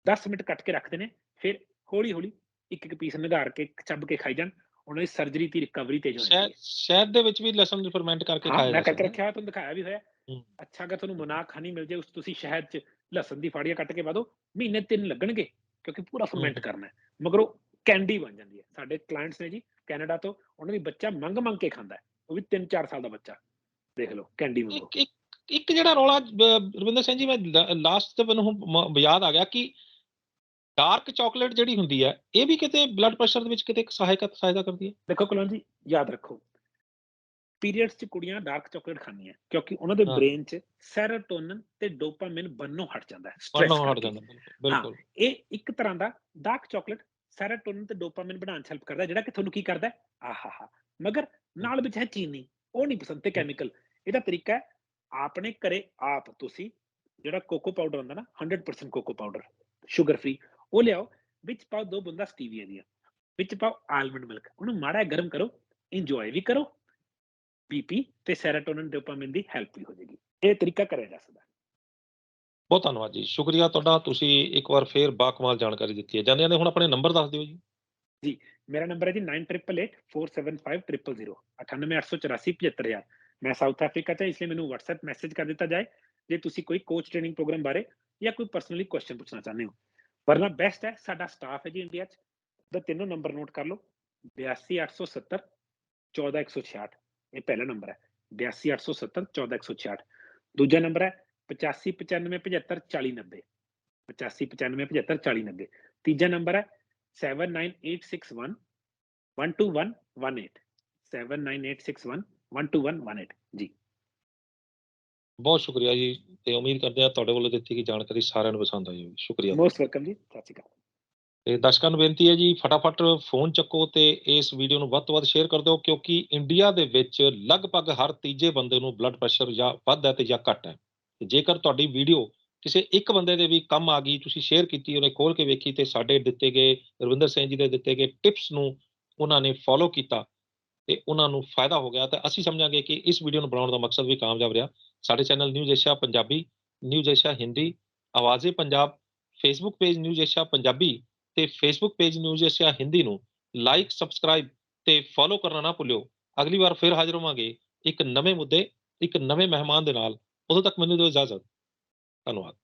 10 ਮਿੰਟ ਕੱਟ ਕੇ ਰੱਖਦੇ ਨੇ। ਫਿਰ ਹੌਲੀ ਹੌਲੀ ਇੱਕ ਇੱਕ ਪੀਸ ਨਿਗਾਰ ਕੇ ਚੱਬ ਕੇ ਖਾਈ ਜਾਣ। ਉਹਨਾਂ ਦੀ ਸਰਜਰੀ ਦੀ ਰਿਕਵਰੀ ਤੇਜ਼ ਹੋ ਜਾਂਦੀ ਸ਼ਹਿਦ ਹੈ। ਸ਼ਹਿਦ ਦੇ ਵਿੱਚ ਵੀ ਲਸਣ ਨੂੰ ਫਰਮੈਂਟ ਕਰਕੇ ਖਾਇਆ ਮੈਂ ਜਾ ਕਰਕੇ ਰੱਖਿਆ ਤੁਹਾਨੂੰ ਦਿਖਾਇਆ ਵੀ ਹੋਇਆ। ਅੱਛਾ ਅਗਰ ਤੁਹਾਨੂੰ ਮਨਾ ਖਾਣੀ ਮਿਲ ਜੇ ਉਸ ਤੁਸੀਂ ਸ਼ਹਿਦ ਚ ਲਸਣ ਦੀ ਫਾੜੀਆਂ ਕੱਟ ਕੇ ਪਾ ਦਿਓ ਮਹੀਨੇ ਤਿੰਨ ਲੱਗਣਗੇ ਕਿਉਂਕਿ ਪੂਰਾ ਫਰਮੈਂਟ। ਕਰਨਾ ਹੈ। ਮਗਰ ਉਹ ਕੈਂਡੀ ਬਣ ਜਾਂਦੀ ਹੈ। ਸਾਡੇ ਕਲਾਇੰਟਸ ਨੇ ਜੀ ਕੈਨੇਡਾ ਤੋਂ ਉਹਨਾਂ ਦੀ ਬੱਚਾ ਮੰਗ ਮੰਗ ਕੇ ਖਾਂਦਾ ਹੈ। ਉਹ ਵੀ 3-4 ਸਾਲ ਦਾ ਬੱਚਾ। ਦੇਖ ਲਓ ਕੈਂਡੀ ਵਾਂਗੂ ਇੱਕ ਜਿਹੜਾ ਰੌਲਾ ਰਵਿੰਦਰ ਸਿੰਘ ਜੀ ਮੈਂ ਲਾਸਟ ਤੇ ਮੈਨੂੰ ਹੁਣ ਮ- ਯਾਦ ਆ ਗਿਆ ਕਿ ਡਾਰਕ ਚਾਕਲੇਟ ਜਿਹੜੀ ਹੁੰਦੀ ਹੈ ਇਹ ਵੀ ਕਿਤੇ ਬਲੱਡ ਪ੍ਰੈਸ਼ਰ ਦੇ ਵਿੱਚ ਕਿਤੇ ਇੱਕ ਸਹਾਇਕ ਸਹਾਇਤਾ ਕਰਦੀ ਹੈ ਦੇਖੋ ਕਲੋਨ ਜੀ ਯਾਦ ਰੱਖੋ ਪੀਰੀਅਡਸ ਚ ਕੁੜੀਆਂ ਡਾਰਕ ਚਾਕਲੇਟ ਖਾਂਦੀਆਂ ਕਿਉਂਕਿ ਉਹਨਾਂ ਦੇ। ਬ੍ਰੇਨ ਚ ਸੈਰੋਟੋਨਿਨ ਤੇ ਡੋਪਾਮਾਈਨ ਬੰਨੋਂ ਹਟ ਜਾਂਦਾ ਹੈ ਪੜਨਾ stress ਹਟ। ਜਾਂਦਾ ਬਿਲਕੁਲ ਇਹ ਇੱਕ ਤਰ੍ਹਾਂ ਦਾ ਡਾਰਕ ਚਾਕਲੇਟ ਸੈਰੋਟੋਨਿਨ ਤੇ ਡੋਪਾਮਾਈਨ ਬਣਾਉਣ ਚ ਹੈਲਪ ਕਰਦਾ ਹੈ, ਜਿਹੜਾ ਕਿ ਤੁਹਾਨੂੰ ਕੀ ਕਰਦਾ? ਆਹਾਹਾ ਮਗਰ ਨਾਲ ਵਿੱਚ ਹੈ ਚੀਨੀ ਉਹ ਨਹੀਂ ਪਸੰਦ ਤੇ ਕੈਮੀਕਲ ਇਹਦਾ ਤਰੀਕਾ ਹੈ ਆਪਣੇ ਘਰੇ ਆਪ ਤੁਸੀਂ ਜਿਹੜਾ ਕੋਕੋ ਪਾਊਡਰ ਹੁੰਦਾ ਨਾ 100% ਕੋਕੋ ਪਾਊਡਰ ਸ਼ੂਗਰ ਫ੍ਰੀ ਉਹ ਲਿਆਓ ਵਿੱਚ ਪਾਓ ਦੋ ਬੂੰਦਾਂ ਸਟੀਵੀਆ ਦੀਆਂ ਵਿੱਚ ਪਾਓ ਆਲਮੰਡ ਮਿਲਕ ਉਹਨੂੰ ਮਾੜਾ ਗਰਮ ਕਰੋ ਇੰਜੋਏ ਵੀ ਕਰੋ ਬੀਪੀ ਤੇ ਸੈਰੋਟੋਨਿਨ ਡੋਪਾਮਾਈਨ ਦੀ ਹੈਲਪ ਵੀ ਹੋ ਜਾਏਗੀ ਇਹ ਤਰੀਕਾ ਕਰਿਆ ਜਾ ਸਕਦਾ। ਬਹੁਤ ਧੰਨਵਾਦ ਜੀ ਸ਼ੁਕਰੀਆ ਤੁਹਾਡਾ ਤੁਸੀਂ ਇੱਕ ਵਾਰ ਫੇਰ ਬਾਕਮਾਲ ਜਾਣਕਾਰੀ ਦਿੱਤੀ ਹੈ ਜਾਂਦੇ ਨੇ ਹੁਣ ਆਪਣੇ ਨੰਬਰ ਦੱਸ ਦਿਓ ਜੀ। ਮੇਰਾ ਨੰਬਰ ਹੈ ਜੀ 9888475000 98884 ਮੈਂ ਸਾਊਥ ਅਫਰੀਕਾ ਹਾਂ, ਇਸ ਲਈ ਮੈਨੂੰ WhatsApp ਮੈਸੇਜ ਕਰ ਦਿੱਤਾ ਜਾਏ ਜੇ ਤੁਸੀਂ ਕੋਈ ਕੋਚ ਟ੍ਰੇਨਿੰਗ ਪ੍ਰੋਗਰਾਮ ਬਾਰੇ ਜਾਂ ਕੋਈ ਪਰਸਨਲੀ ਕੁਐਸਚਨ ਪੁੱਛਣਾ ਚਾਹੁੰਦੇ ਹੋ। ਵਰਨਾ ਬੈਸਟ ਹੈ ਸਾਡਾ ਸਟਾਫ ਹੈ ਜੀ ਇੰਡੀਆ ਚ ਦਾ ਤਿੰਨੋਂ ਨੰਬਰ ਨੋਟ ਕਰ ਲਓ 82870 14166 ਇਹ ਪਹਿਲਾ ਨੰਬਰ ਹੈ 82870 14166 ਦੂਜਾ ਨੰਬਰ ਹੈ 8595754090 8595754090 ਤੀਜਾ ਨੰਬਰ ਹੈ 79861 12118 79861 12118 ਜੀ ਬਹੁਤ ਸ਼ੁਕਰੀਆ ਜੀ ਤੇ ਉਮੀਦ ਕਰਦੇ ਹਾਂ ਤੁਹਾਡੇ ਵੱਲੋਂ ਦਿੱਤੀ ਗਈ ਜਾਣਕਾਰੀ ਸਾਰਿਆਂ ਨੂੰ ਪਸੰਦ ਆਈ ਹੋਵੇਗੀ ਸ਼ੁਕਰੀਆ। ਮੋਸਟ ਵੈਲਕਮ ਜੀ। ਸਤਿ ਸ਼੍ਰੀ ਅਕਾਲ। ਤੇ ਦਰਸ਼ਕਾਂ ਨੂੰ ਬੇਨਤੀ ਹੈ ਜੀ ਫਟਾਫਟ ਫੋਨ ਚੱਕੋ ਤੇ ਇਸ ਵੀਡੀਓ ਨੂੰ ਵੱਧ ਤੋਂ ਵੱਧ ਸ਼ੇਅਰ ਕਰ ਦਿਓ ਕਿਉਂਕਿ ਇੰਡੀਆ ਦੇ ਵਿੱਚ ਲਗਭਗ ਹਰ ਤੀਜੇ ਬੰਦੇ ਨੂੰ ਬਲੱਡ ਪ੍ਰੈਸ਼ਰ ਜਾਂ ਵੱਧ ਹੈ ਤੇ ਜਾਂ ਘੱਟ ਹੈ। ਤੇ ਜੇਕਰ ਤੁਹਾਡੀ ਵੀਡੀਓ ਕਿਸੇ ਇੱਕ ਬੰਦੇ ਦੇ ਵੀ ਕੰਮ ਆ ਗਈ ਤੁਸੀਂ ਸ਼ੇਅਰ ਕੀਤੀ ਉਹਨੇ ਖੋਲ ਕੇ ਵੇਖੀ ਤੇ ਸਾਡੇ ਦਿੱਤੇ ਗਏ ਰਵਿੰਦਰ ਸਿੰਘ ਜੀ ਦੇ ਦਿੱਤੇ ਗਏ ਟਿਪਸ ਨੂੰ ਉਹਨਾਂ ਨੇ ਫੋਲੋ ਕੀਤਾ ਤੇ ਉਹਨਾਂ ਨੂੰ ਫਾਇਦਾ ਹੋ ਗਿਆ। ਤਾਂ ਅਸੀਂ ਸਮਝਾਂਗੇ ਕਿ ਇਸ ਵੀਡੀਓ ਨੂੰ ਬਣਾਉਣ ਦਾ ਮਕਸਦ ਵੀ ਕਾਮਯਾਬ ਰਿਹਾ। ਸਾਡੇ channel news Asia Punjabi, news Asia Hindi, Awaze Punjab Facebook page news Asia Punjabi ਤੇ Facebook page news Asia Hindi ਨੂੰ ਲਾਈਕ ਸਬਸਕ੍ਰਾਈਬ ਤੇ ਫੋਲੋ ਕਰਨਾ ਨਾ ਭੁੱਲਿਓ। ਅਗਲੀ ਵਾਰ ਫਿਰ ਹਾਜ਼ਰ ਹੋਵਾਂਗੇ ਇੱਕ ਨਵੇਂ ਮੁੱਦੇ, ਇੱਕ ਨਵੇਂ ਮਹਿਮਾਨ ਦੇ ਨਾਲ। ਉਦੋਂ ਤੱਕ ਮੈਨੂੰ ਦਿਓ ਇਜਾਜ਼ਤ। ਧੰਨਵਾਦ।